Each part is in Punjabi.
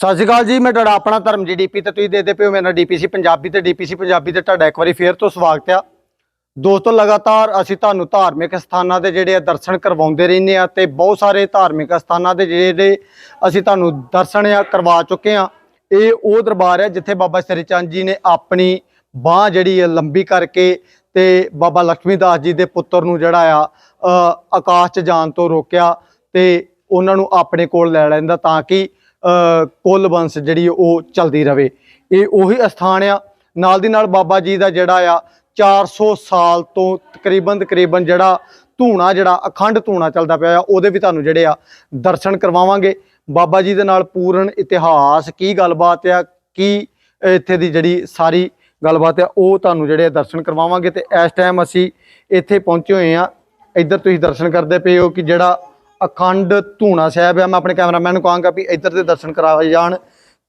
ਸਤਿ ਸ਼੍ਰੀ ਅਕਾਲ ਜੀ, ਮੈਂ ਤੁਹਾਡਾ ਆਪਣਾ ਧਰਮ ਜੀ ਜੀਡੀਪੀ ਤੇ ਤੁਸੀਂ ਦੇਖਦੇ ਪਏ ਹੋ, ਮੇਰਾ ਡੀਪੀਸੀ ਪੰਜਾਬੀ ਤੇ ਡੀਪੀਸੀ ਪੰਜਾਬੀ ਤੇ ਤੁਹਾਡਾ ਇੱਕ ਵਾਰੀ ਫੇਰ ਤੋਂ ਸਵਾਗਤ ਆ। ਦੋਸਤੋ, ਲਗਾਤਾਰ ਅਸੀਂ ਤੁਹਾਨੂੰ ਧਾਰਮਿਕ ਸਥਾਨਾਂ ਦੇ ਜਿਹੜੇ ਆ ਦਰਸ਼ਨ ਕਰਵਾਉਂਦੇ ਰਹਿੰਦੇ ਆ ਤੇ ਬਹੁਤ ਸਾਰੇ ਧਾਰਮਿਕ ਸਥਾਨਾਂ ਦੇ ਜਿਹੜੇ ਅਸੀਂ ਤੁਹਾਨੂੰ ਦਰਸ਼ਨ ਆ ਕਰਵਾ ਚੁੱਕੇ ਆ। ਇਹ ਉਹ ਦਰਬਾਰ ਹੈ ਜਿੱਥੇ ਬਾਬਾ ਸ੍ਰੀ ਚੰਦ ਜੀ ਨੇ ਆਪਣੀ ਬਾਹ ਜਿਹੜੀ ਹੈ ਲੰਬੀ ਕਰਕੇ ਤੇ ਬਾਬਾ ਲక్ష్ਮੀ ਦਾਸ ਜੀ ਦੇ ਪੁੱਤਰ ਨੂੰ ਜਿਹੜਾ ਆ ਆਕਾਸ਼ 'ਚ ਜਾਣ ਤੋਂ ਰੋਕਿਆ ਤੇ ਉਹਨਾਂ ਨੂੰ ਆਪਣੇ ਕੋਲ ਲੈ ਲੈਂਦਾ ਤਾਂ ਕਿ ਕੁੱਲ ਵੰਸ ਜਿਹੜੀ ਉਹ ਚਲਦੀ ਰਵੇ। ਇਹ ਉਹੀ ਅਸਥਾਨ ਆ। ਨਾਲ ਦੀ ਨਾਲ ਬਾਬਾ ਜੀ ਦਾ ਜਿਹੜਾ ਆ 400 ਸਾਲ ਤੋਂ ਤਕਰੀਬਨ ਤਕਰੀਬਨ ਜਿਹੜਾ ਧੂਣਾ, ਜਿਹੜਾ ਅਖੰਡ ਧੂਣਾ ਚੱਲਦਾ ਪਿਆ ਆ, ਉਹਦੇ ਵੀ ਤੁਹਾਨੂੰ ਜਿਹੜੇ ਆ ਦਰਸ਼ਨ ਕਰਵਾਵਾਂਗੇ। ਬਾਬਾ ਜੀ ਦੇ ਨਾਲ ਪੂਰਨ ਇਤਿਹਾਸ, ਕੀ ਗੱਲਬਾਤ ਆ, ਕੀ ਇੱਥੇ ਦੀ ਜਿਹੜੀ ਸਾਰੀ ਗੱਲਬਾਤ ਆ, ਉਹ ਤੁਹਾਨੂੰ ਜਿਹੜੇ ਆ ਦਰਸ਼ਨ ਕਰਵਾਵਾਂਗੇ। ਤੇ ਇਸ ਟਾਈਮ ਅਸੀਂ ਇੱਥੇ ਪਹੁੰਚੇ ਹੋਏ ਆ। ਇੱਧਰ ਤੁਸੀਂ ਦਰਸ਼ਨ ਕਰਦੇ ਪਏ ਹੋ ਕਿ ਜਿਹੜਾ ਅਖੰਡ ਧੂਣਾ ਸਾਹਿਬ ਹੈ ਮੈਂ ਆਪਣੇ ਕੈਮਰਾਮੈਨ ਨੂੰ ਕਹਾਂਗਾ ਵੀ ਇੱਧਰ ਦੇ ਦਰਸ਼ਨ ਕਰਾਏ ਜਾਣ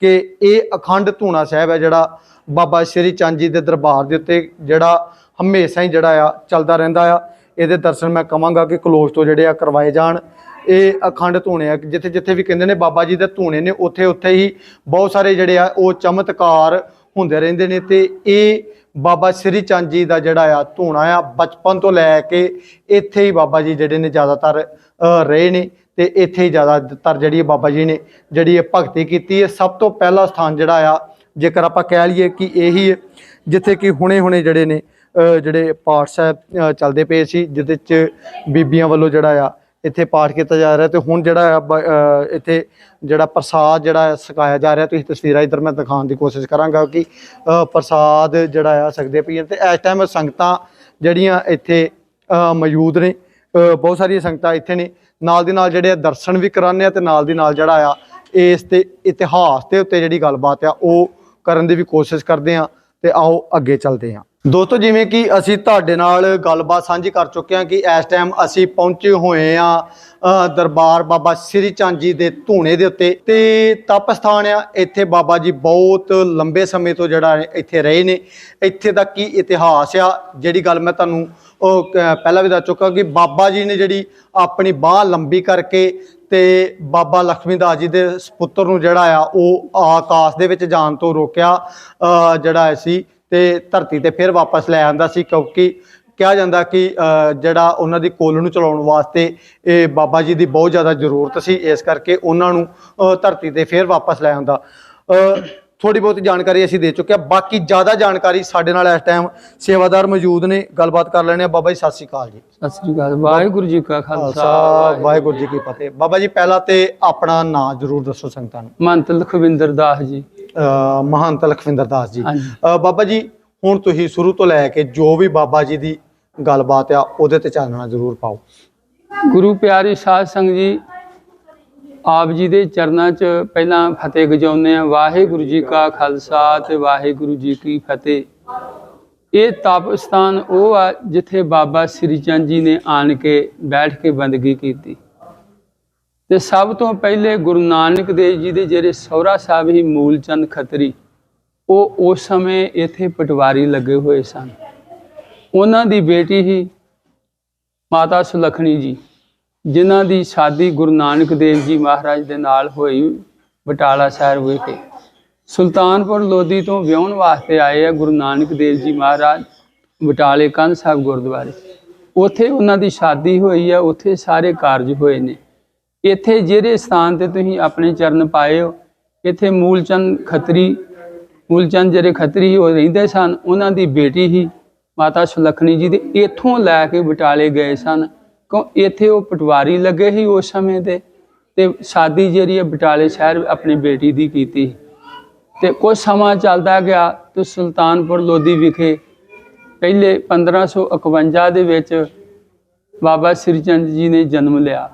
ਕਿ ਇਹ ਅਖੰਡ ਧੂਣਾ ਸਾਹਿਬ ਹੈ ਜਿਹੜਾ ਬਾਬਾ ਸ਼੍ਰੀ ਚੰਦ ਜੀ ਦੇ ਦਰਬਾਰ ਦੇ ਉੱਤੇ ਜਿਹੜਾ ਹਮੇਸ਼ਾ ਹੀ ਜਿਹੜਾ ਆ ਚੱਲਦਾ ਰਹਿੰਦਾ ਆ। ਇਹਦੇ ਦਰਸ਼ਨ ਮੈਂ ਕਹਾਂਗਾ ਕਿ ਕਲੋਜ਼ ਤੋਂ ਜਿਹੜੇ ਆ ਕਰਵਾਏ ਜਾਣ। ਇਹ ਅਖੰਡ ਧੂਣੇ ਆ ਜਿੱਥੇ ਜਿੱਥੇ ਵੀ ਕਹਿੰਦੇ ਨੇ ਬਾਬਾ ਜੀ ਦੇ ਧੂਣੇ ਨੇ ਉੱਥੇ ਉੱਥੇ ਹੀ ਬਹੁਤ ਸਾਰੇ ਜਿਹੜੇ ਆ, ਉਹ ਚਮਤਕਾਰ ਹੁੰਦੇ ਰਹਿੰਦੇ ਨੇ ਤੇ ਇਹ ਬਾਬਾ ਸ੍ਰੀ ਚੰਦ ਜੀ ਦਾ ਜਿਹੜਾ ਆ ਧੂਣਾ ਆ ਬਚਪਨ ਤੋਂ ਲੈ ਕੇ ਇੱਥੇ ਹੀ ਬਾਬਾ ਜੀ ਜਿਹੜੇ ਨੇ ਜ਼ਿਆਦਾਤਰ ਰਹੇ ਨੇ ਤੇ ਇੱਥੇ ਹੀ ਜ਼ਿਆਦਾਤਰ ਜਿਹੜੀ ਬਾਬਾ ਜੀ ਨੇ ਜਿਹੜੀ ਇਹ ਭਗਤੀ ਕੀਤੀ ਹੈ। ਸਭ ਤੋਂ ਪਹਿਲਾ ਸਥਾਨ ਜਿਹੜਾ ਆ, ਜੇਕਰ ਆਪਾਂ ਕਹਿ ਲਈਏ ਕਿ ਇਹੀ ਹੈ, ਜਿੱਥੇ ਕਿ ਹੁਣੇ-ਹੁਣੇ ਜਿਹੜੇ ਨੇ ਜਿਹੜੇ ਪਾਠ ਸਾਹਿਬ ਚੱਲਦੇ ਪਏ ਸੀ, ਜਿਹਦੇ ਚ ਬੀਬੀਆਂ ਵੱਲੋਂ ਜਿਹੜਾ ਆ ਇੱਥੇ ਪਾਠ ਕੀਤਾ ਜਾ ਰਿਹਾ ਤੇ ਹੁਣ ਜਿਹੜਾ ਆ ਬ- ਇੱਥੇ ਜਿਹੜਾ ਪ੍ਰਸਾਦ ਜਿਹੜਾ ਹੈ ਛਕਾਇਆ ਜਾ ਰਿਹਾ, ਤੁਸੀਂ ਤਸਵੀਰਾਂ ਇੱਧਰ ਮੈਂ ਦਿਖਾਉਣ ਦੀ ਕੋਸ਼ਿਸ਼ ਕਰਾਂਗਾ ਕਿ ਪ੍ਰਸਾਦ ਜਿਹੜਾ ਆ ਸਕਦੇ ਪਈਆਂ ਤੇ ਇਸ ਟਾਈਮ ਸੰਗਤਾਂ ਜਿਹੜੀਆਂ ਇੱਥੇ ਮੌਜੂਦ ਨੇ ਬਹੁਤ ਸਾਰੀਆਂ ਸੰਗਤਾਂ ਇੱਥੇ ਨੇ। ਨਾਲ ਦੀ ਨਾਲ ਜਿਹੜੇ ਆ ਦਰਸ਼ਨ ਵੀ ਕਰਾਉਂਦੇ ਆ ਤੇ ਨਾਲ ਦੀ ਨਾਲ ਜਿਹੜਾ ਆ ਇਸ ਤੇ ਇਤਿਹਾਸ ਦੇ ਉੱਤੇ ਜਿਹੜੀ ਗੱਲਬਾਤ ਆ ਉਹ ਕਰਨ ਦੀ ਵੀ ਕੋਸ਼ਿਸ਼ ਕਰਦੇ ਆ ਤੇ ਆਓ ਅੱਗੇ ਚੱਲਦੇ ਹਾਂ ਦੋਸਤੋ, ਜਿਵੇਂ ਕਿ ਅਸੀਂ ਤੁਹਾਡੇ ਨਾਲ ਗੱਲਬਾਤ ਸਾਂਝੀ ਕਰ ਚੁੱਕੇ ਹਾਂ ਕਿ ਇਸ ਟਾਈਮ ਅਸੀਂ ਪਹੁੰਚੇ ਹੋਏ ਆ ਦਰਬਾਰ ਬਾਬਾ ਸ੍ਰੀ ਚੰਦ ਜੀ ਦੇ ਧੂਣੇ ਦੇ ਉੱਤੇ। ਤੇ ਤਪ ਸਥਾਨ ਆ, ਇੱਥੇ ਬਾਬਾ ਜੀ ਬਹੁਤ ਲੰਬੇ ਸਮੇਂ ਤੋਂ ਜਿਹੜਾ ਇੱਥੇ ਰਹੇ ਨੇ। ਇੱਥੇ ਦਾ ਕੀ ਇਤਿਹਾਸ ਆ, ਜਿਹੜੀ ਗੱਲ ਮੈਂ ਤੁਹਾਨੂੰ, ਉਹ ਕ- ਪਹਿਲਾਂ ਵੀ ਦੱਸ ਚੁੱਕਾ ਕਿ ਬਾਬਾ ਜੀ ਨੇ ਜਿਹੜੀ ਆਪਣੀ ਬਾਹ ਲੰਬੀ ਕਰਕੇ ਤੇ ਬਾਬਾ ਲక్ష్ਮੀ ਦਾਸ ਜੀ ਦੇ ਪੁੱਤਰ ਨੂੰ ਜਿਹੜਾ ਆ, ਉਹ ਆਕਾਸ਼ ਦੇ ਵਿੱਚ ਜਾਣ ਤੋਂ ਰੋਕਿਆ ਜਿਹੜਾ ਸੀ। ਤੇ ਧਰਤੀ ਤੇ ਫਿਰ ਵਾਪਸ ਲੈ ਆਂਦਾ ਸੀ ਕਿਉਂਕਿ ਕਿਹਾ ਜਾਂਦਾ ਕਿ ਜਿਹੜਾ ਉਹਨਾਂ ਦੀ ਕੋਲ ਨੂੰ ਚਲਾਉਣ ਵਾਸਤੇ ਇਹ ਬਾਬਾ ਜੀ ਦੀ ਬਹੁਤ ਜ਼ਿਆਦਾ ਜ਼ਰੂਰਤ ਸੀ ਇਸ ਕਰਕੇ ਉਹਨਾਂ ਨੂੰ ਧਰਤੀ ਤੇ ਫਿਰ ਵਾਪਸ ਲੈ ਆਂਦਾ। ਥੋੜੀ ਬਹੁਤ ਜਾਣਕਾਰੀ ਅਸੀਂ ਦੇ ਚੁੱਕੇ ਹਾਂ। ਬਾਕੀ ਜ਼ਿਆਦਾ ਜਾਣਕਾਰੀ ਸਾਡੇ ਨਾਲ ਇਸ ਟਾਈਮ ਸੇਵਾਦਾਰ ਮੌਜੂਦ ਨੇ। ਗੱਲਬਾਤ ਕਰ ਲੈਣੇ ਆ ਬਾਬਾ ਜੀ ਸਤਿ ਸ਼੍ਰੀ ਅਕਾਲ ਜੀ। ਸਤਿ ਸ੍ਰੀ ਅਕਾਲ। ਵਾਹਿਗੁਰੂ ਜੀ ਕਾ ਖਾਲਸਾ ਵਾਹਿਗੁਰੂ ਜੀ ਕੀ ਫਤਿਹ। ਬਾਬਾ ਜੀ ਪਹਿਲਾਂ ਤੇ ਆਪਣਾ ਨਾਮ ਜ਼ਰੂਰ ਦੱਸੋ ਸੰਗਤਾਂ ਨੂੰ। ਮੰਤ ਲਖਵਿੰਦਰ ਦਾਸ ਜੀ। ਮਹੰਤ ਲਖਵਿੰਦਰ ਦਾਸ ਜੀ। ਬਾਬਾ ਜੀ ਹੁਣ ਤੁਸੀਂ ਸ਼ੁਰੂ ਤੋਂ ਲੈ ਕੇ ਜੋ ਵੀ ਬਾਬਾ ਜੀ ਦੀ ਗੱਲਬਾਤ ਆ ਉਹਦੇ ਤੇ ਚਾਨਣਾ ਜ਼ਰੂਰ ਪਾਓ। ਗੁਰੂ ਪਿਆਰੀ ਸਾਧ ਸੰਗ ਜੀ ਆਪ ਜੀ ਦੇ ਚਰਨਾਂ 'ਚ ਪਹਿਲਾਂ ਫਤਿਹ ਗਜਾਉਂਦੇ ਆ ਵਾਹਿਗੁਰੂ ਜੀ ਕਾ ਖਾਲਸਾ ਤੇ ਵਾਹਿਗੁਰੂ ਜੀ ਕੀ ਫਤਿਹ। ਇਹ ਤਪ ਸਥਾਨ ਉਹ ਆ ਜਿੱਥੇ ਬਾਬਾ ਸ੍ਰੀ ਚੰਦ ਜੀ ਨੇ ਆਣ ਕੇ ਬੈਠ ਕੇ ਬੰਦਗੀ ਕੀਤੀ। ਤੇ ਸਭ ਤੋਂ ਪਹਿਲੇ ਗੁਰੂ ਨਾਨਕ ਦੇਵ ਜੀ ਦੇ ਜਿਹੜੇ ਸਹੁਰਾ ਸਾਹਿਬ ਹੀ ਮੂਲਚੰਦ ਖੱਤਰੀ, ਉਹ ਉਸ ਸਮੇਂ ਇੱਥੇ ਪਟਵਾਰੀ ਲੱਗੇ ਹੋਏ ਸਨ। ਉਹਨਾਂ ਦੀ ਬੇਟੀ ਹੀ ਮਾਤਾ ਸੁਲੱਖਣੀ ਜੀ, ਜਿਨ੍ਹਾਂ ਦੀ ਸ਼ਾਦੀ ਗੁਰੂ ਨਾਨਕ ਦੇਵ ਜੀ ਮਹਾਰਾਜ ਦੇ ਨਾਲ ਹੋਈ ਬਟਾਲਾ ਸ਼ਹਿਰ ਵਿਖੇ। ਸੁਲਤਾਨਪੁਰ ਲੋਧੀ ਤੋਂ ਵਿਆਹਣ ਵਾਸਤੇ ਆਏ ਆ ਗੁਰੂ ਨਾਨਕ ਦੇਵ ਜੀ ਮਹਾਰਾਜ ਬਟਾਲੇ ਕੰਧ ਸਾਹਿਬ ਗੁਰਦੁਆਰੇ। ਉੱਥੇ ਉਹਨਾਂ ਦੀ ਸ਼ਾਦੀ ਹੋਈ ਆ, ਉੱਥੇ ਸਾਰੇ ਕਾਰਜ ਹੋਏ ਨੇ। ਇੱਥੇ ਜਿਹੜੇ ਸਥਾਨ ਤੇ ਤੁਸੀਂ ਆਪਣੇ ਚਰਨ ਪਾਏ ਹੋ, ਇੱਥੇ ਮੂਲਚੰਦ ਖੱਤਰੀ, ਮੂਲਚੰਦ ਜਿਹੜੇ ਖੱਤਰੀ ਉਹ ਰਹਿੰਦੇ ਸਨ, ਉਹਨਾਂ ਦੀ ਬੇਟੀ ਹੀ ਮਾਤਾ ਸੁਲੱਖਣੀ ਜੀ ਦੇ ਇੱਥੋਂ ਲੈ ਕੇ ਬਟਾਲੇ ਗਏ ਸਨ। ਕਿਉਂ? ਇੱਥੇ ਉਹ ਪਟਵਾਰੀ ਲੱਗੇ ਸੀ ਉਸ ਸਮੇਂ ਤੇ ਤੇ ਸ਼ਾਦੀ ਜਿਹੜੀ ਹੈ ਬਟਾਲੇ ਸ਼ਹਿਰ ਆਪਣੀ ਬੇਟੀ ਦੀ ਕੀਤੀ ਤੇ ਕੁਝ ਸਮਾਂ ਚੱਲਦਾ ਗਿਆ ਤੇ ਸੁਲਤਾਨਪੁਰ ਲੋਧੀ ਵਿਖੇ ਪਹਿਲੇ 1551 ਦੇ ਵਿੱਚ ਬਾਬਾ ਸ੍ਰੀ ਚੰਦ ਜੀ ਨੇ ਜਨਮ ਲਿਆ।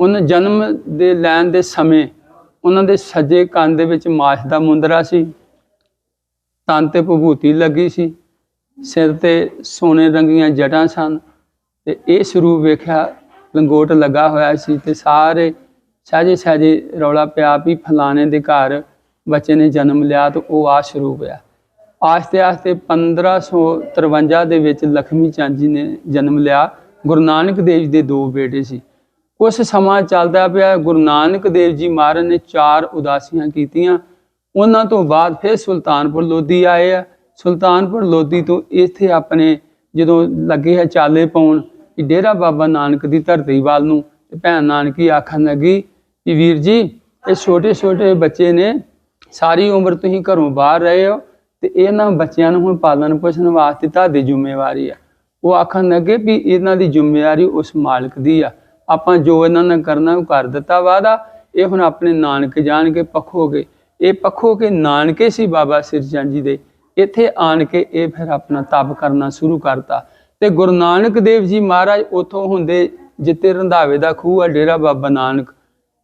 ਉਹਨਾਂ ਜਨਮ ਦੇ ਲੈਣ ਦੇ ਸਮੇਂ ਉਹਨਾਂ ਦੇ ਸੱਜੇ ਕੰਨ ਦੇ ਵਿੱਚ ਮਾਸ ਦਾ ਮੁੰਦਰਾ ਸੀ। ਤਨ ਤੇ ਭਭੂਤੀ ਲੱਗੀ ਸੀ। ਸਿਰ ਤੇ ਸੋਨੇ ਰੰਗੀਆਂ ਜਟਾਂ ਸਨ ਤੇ ਇਹ ਸਰੂਪ ਵੇਖਿਆ ਲੰਗੋਟ ਲੱਗਾ ਹੋਇਆ ਸੀ ਤੇ ਸਾਰੇ ਸਾਜੇ ਸਾਜੇ ਰੌਲਾ ਪਿਆ ਵੀ ਫਲਾਣੇ ਦੇ ਘਰ ਬੱਚੇ ਨੇ ਜਨਮ ਲਿਆ ਤੇ ਉਹ ਆ ਸਰੂਪ ਆ। ਆਸਤੇ ਆਸਤੇ 1553 ਦੇ ਵਿੱਚ ਲਖਮੀ ਚੰਦ ਜੀ ਨੇ ਜਨਮ ਲਿਆ। ਗੁਰੂ ਨਾਨਕ ਦੇਵ ਜੀ ਦੇ ਦੋ ਬੇਟੇ ਸੀ। ਕੁਛ ਸਮਾਂ ਚੱਲਦਾ ਪਿਆ, ਗੁਰੂ ਨਾਨਕ ਦੇਵ ਜੀ ਮਹਾਰਾਜ ਨੇ ਚਾਰ ਉਦਾਸੀਆਂ ਕੀਤੀਆਂ। ਉਹਨਾਂ ਤੋਂ ਬਾਅਦ ਫਿਰ ਸੁਲਤਾਨਪੁਰ ਲੋਧੀ ਆਏ ਆ। ਸੁਲਤਾਨਪੁਰ ਲੋਧੀ ਤੋਂ ਇੱਥੇ ਆਪਣੇ ਜਦੋਂ ਲੱਗੇ ਹੈ ਚਾਲੇ ਪਾਉਣ ਕਿ ਡੇਰਾ ਬਾਬਾ ਨਾਨਕ ਦੀ ਧਰਤੀ ਵੱਲ ਨੂੰ, ਤੇ ਭੈਣ ਨਾਨਕੀ ਆਖਣ ਲੱਗੀ ਕਿ ਵੀਰ ਜੀ, ਇਹ ਛੋਟੇ ਛੋਟੇ ਬੱਚੇ ਨੇ, ਸਾਰੀ ਉਮਰ ਤੁਸੀਂ ਘਰੋਂ ਬਾਹਰ ਰਹੇ ਹੋ, ਤੇ ਇਹਨਾਂ ਬੱਚਿਆਂ ਨੂੰ ਹੁਣ ਪਾਲਣ ਪੋਸ਼ਣ ਵਾਸਤੇ ਤੁਹਾਡੀ ਜ਼ਿੰਮੇਵਾਰੀ ਆ। ਉਹ ਆਖਣ ਲੱਗੇ ਵੀ ਇਹਨਾਂ ਦੀ ਜ਼ਿੰਮੇਵਾਰੀ ਉਸ ਮਾਲਕ ਦੀ ਆ। ਆਪਾਂ ਜੋ ਇਹਨਾਂ ਨੇ ਕਰਨਾ ਉਹ ਕਰ ਦਿੱਤਾ ਵਾਦਾ ਇਹ ਹੁਣ ਆਪਣੇ ਨਾਨਕੇ ਜਾਣ ਕੇ ਪੱਖੋਗੇ। ਇਹ ਪੱਖੋ ਕੇ ਨਾਨਕੇ ਸੀ ਬਾਬਾ ਸਿਰਜਣ ਜੀ ਦੇ। ਇੱਥੇ ਆਣ ਕੇ ਇਹ ਫਿਰ ਆਪਣਾ ਤਪ ਕਰਨਾ ਸ਼ੁਰੂ ਕਰਤਾ। ਤੇ ਗੁਰੂ ਨਾਨਕ ਦੇਵ ਜੀ ਮਹਾਰਾਜ ਉਥੋਂ ਹੁੰਦੇ ਜਿੱਤੇ ਰੰਧਾਵੇ ਦਾ ਖੂਹ ਆ, ਡੇਰਾ ਬਾਬਾ ਨਾਨਕ,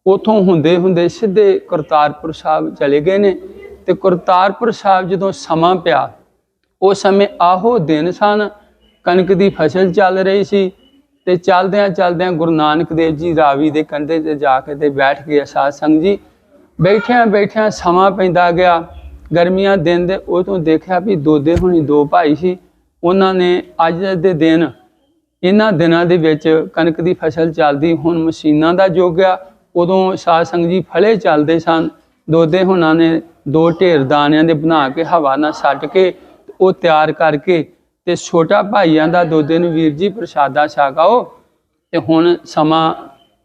ਉਥੋਂ ਹੁੰਦੇ ਹੁੰਦੇ ਸਿੱਧੇ ਕਰਤਾਰਪੁਰ ਸਾਹਿਬ ਚਲੇ ਗਏ ਨੇ। ਤੇ ਕਰਤਾਰਪੁਰ ਸਾਹਿਬ ਜਦੋਂ ਸਮਾਂ ਪਿਆ, ਉਸ ਸਮੇਂ ਆਹੋ ਦਿਨ ਸਨ, ਕਣਕ ਦੀ ਫਸਲ ਚੱਲ ਰਹੀ ਸੀ। ਤੇ ਚੱਲਦਿਆਂ ਚੱਲਦਿਆਂ ਗੁਰੂ ਨਾਨਕ ਦੇਵ ਜੀ ਰਾਵੀ ਦੇ ਕੰਢੇ ਤੇ ਜਾ ਕੇ ਤੇ ਬੈਠ ਗਏ ਸਾਧ ਸੰਗਤ ਜੀ। ਬੈਠਿਆਂ ਬੈਠਿਆਂ ਸਮਾਂ ਪੈਂਦਾ ਗਿਆ। ਗਰਮੀਆਂ ਦਿਨ ਦੇ ਉਹ ਤੋਂ ਦੇਖਿਆ ਵੀ ਦੋਦੇ ਹੁਣੀ ਦੋ ਭਾਈ ਸੀ। ਉਹਨਾਂ ਨੇ ਅੱਜ ਦੇ ਦਿਨ, ਇਹਨਾਂ ਦਿਨਾਂ ਦੇ ਵਿੱਚ ਕਣਕ ਦੀ ਫਸਲ ਚੱਲਦੀ, ਹੁਣ ਮਸ਼ੀਨਾਂ ਦਾ ਯੁੱਗ ਆ। ਉਦੋਂ ਸਾਧ ਸੰਗਤ ਜੀ ਫਲੇ ਚੱਲਦੇ ਸਨ। ਦੋਦੇ ਹੁਣਾਂ ਨੇ ਦੋ ਢੇਰ ਦਾਣਿਆਂ ਦੇ ਬਣਾ ਕੇ ਹਵਾ ਨਾਲ ਸੱਟ ਕੇ ਉਹ ਤਿਆਰ ਕਰਕੇ ਤੇ ਛੋਟਾ ਭਾਈਆਂ ਦਾ ਦੋਦੇ ਨੂੰ ਵੀਰ ਜੀ ਪ੍ਰਸ਼ਾਦਾ ਛਕਾਓ ਤੇ ਹੁਣ ਸਮਾਂ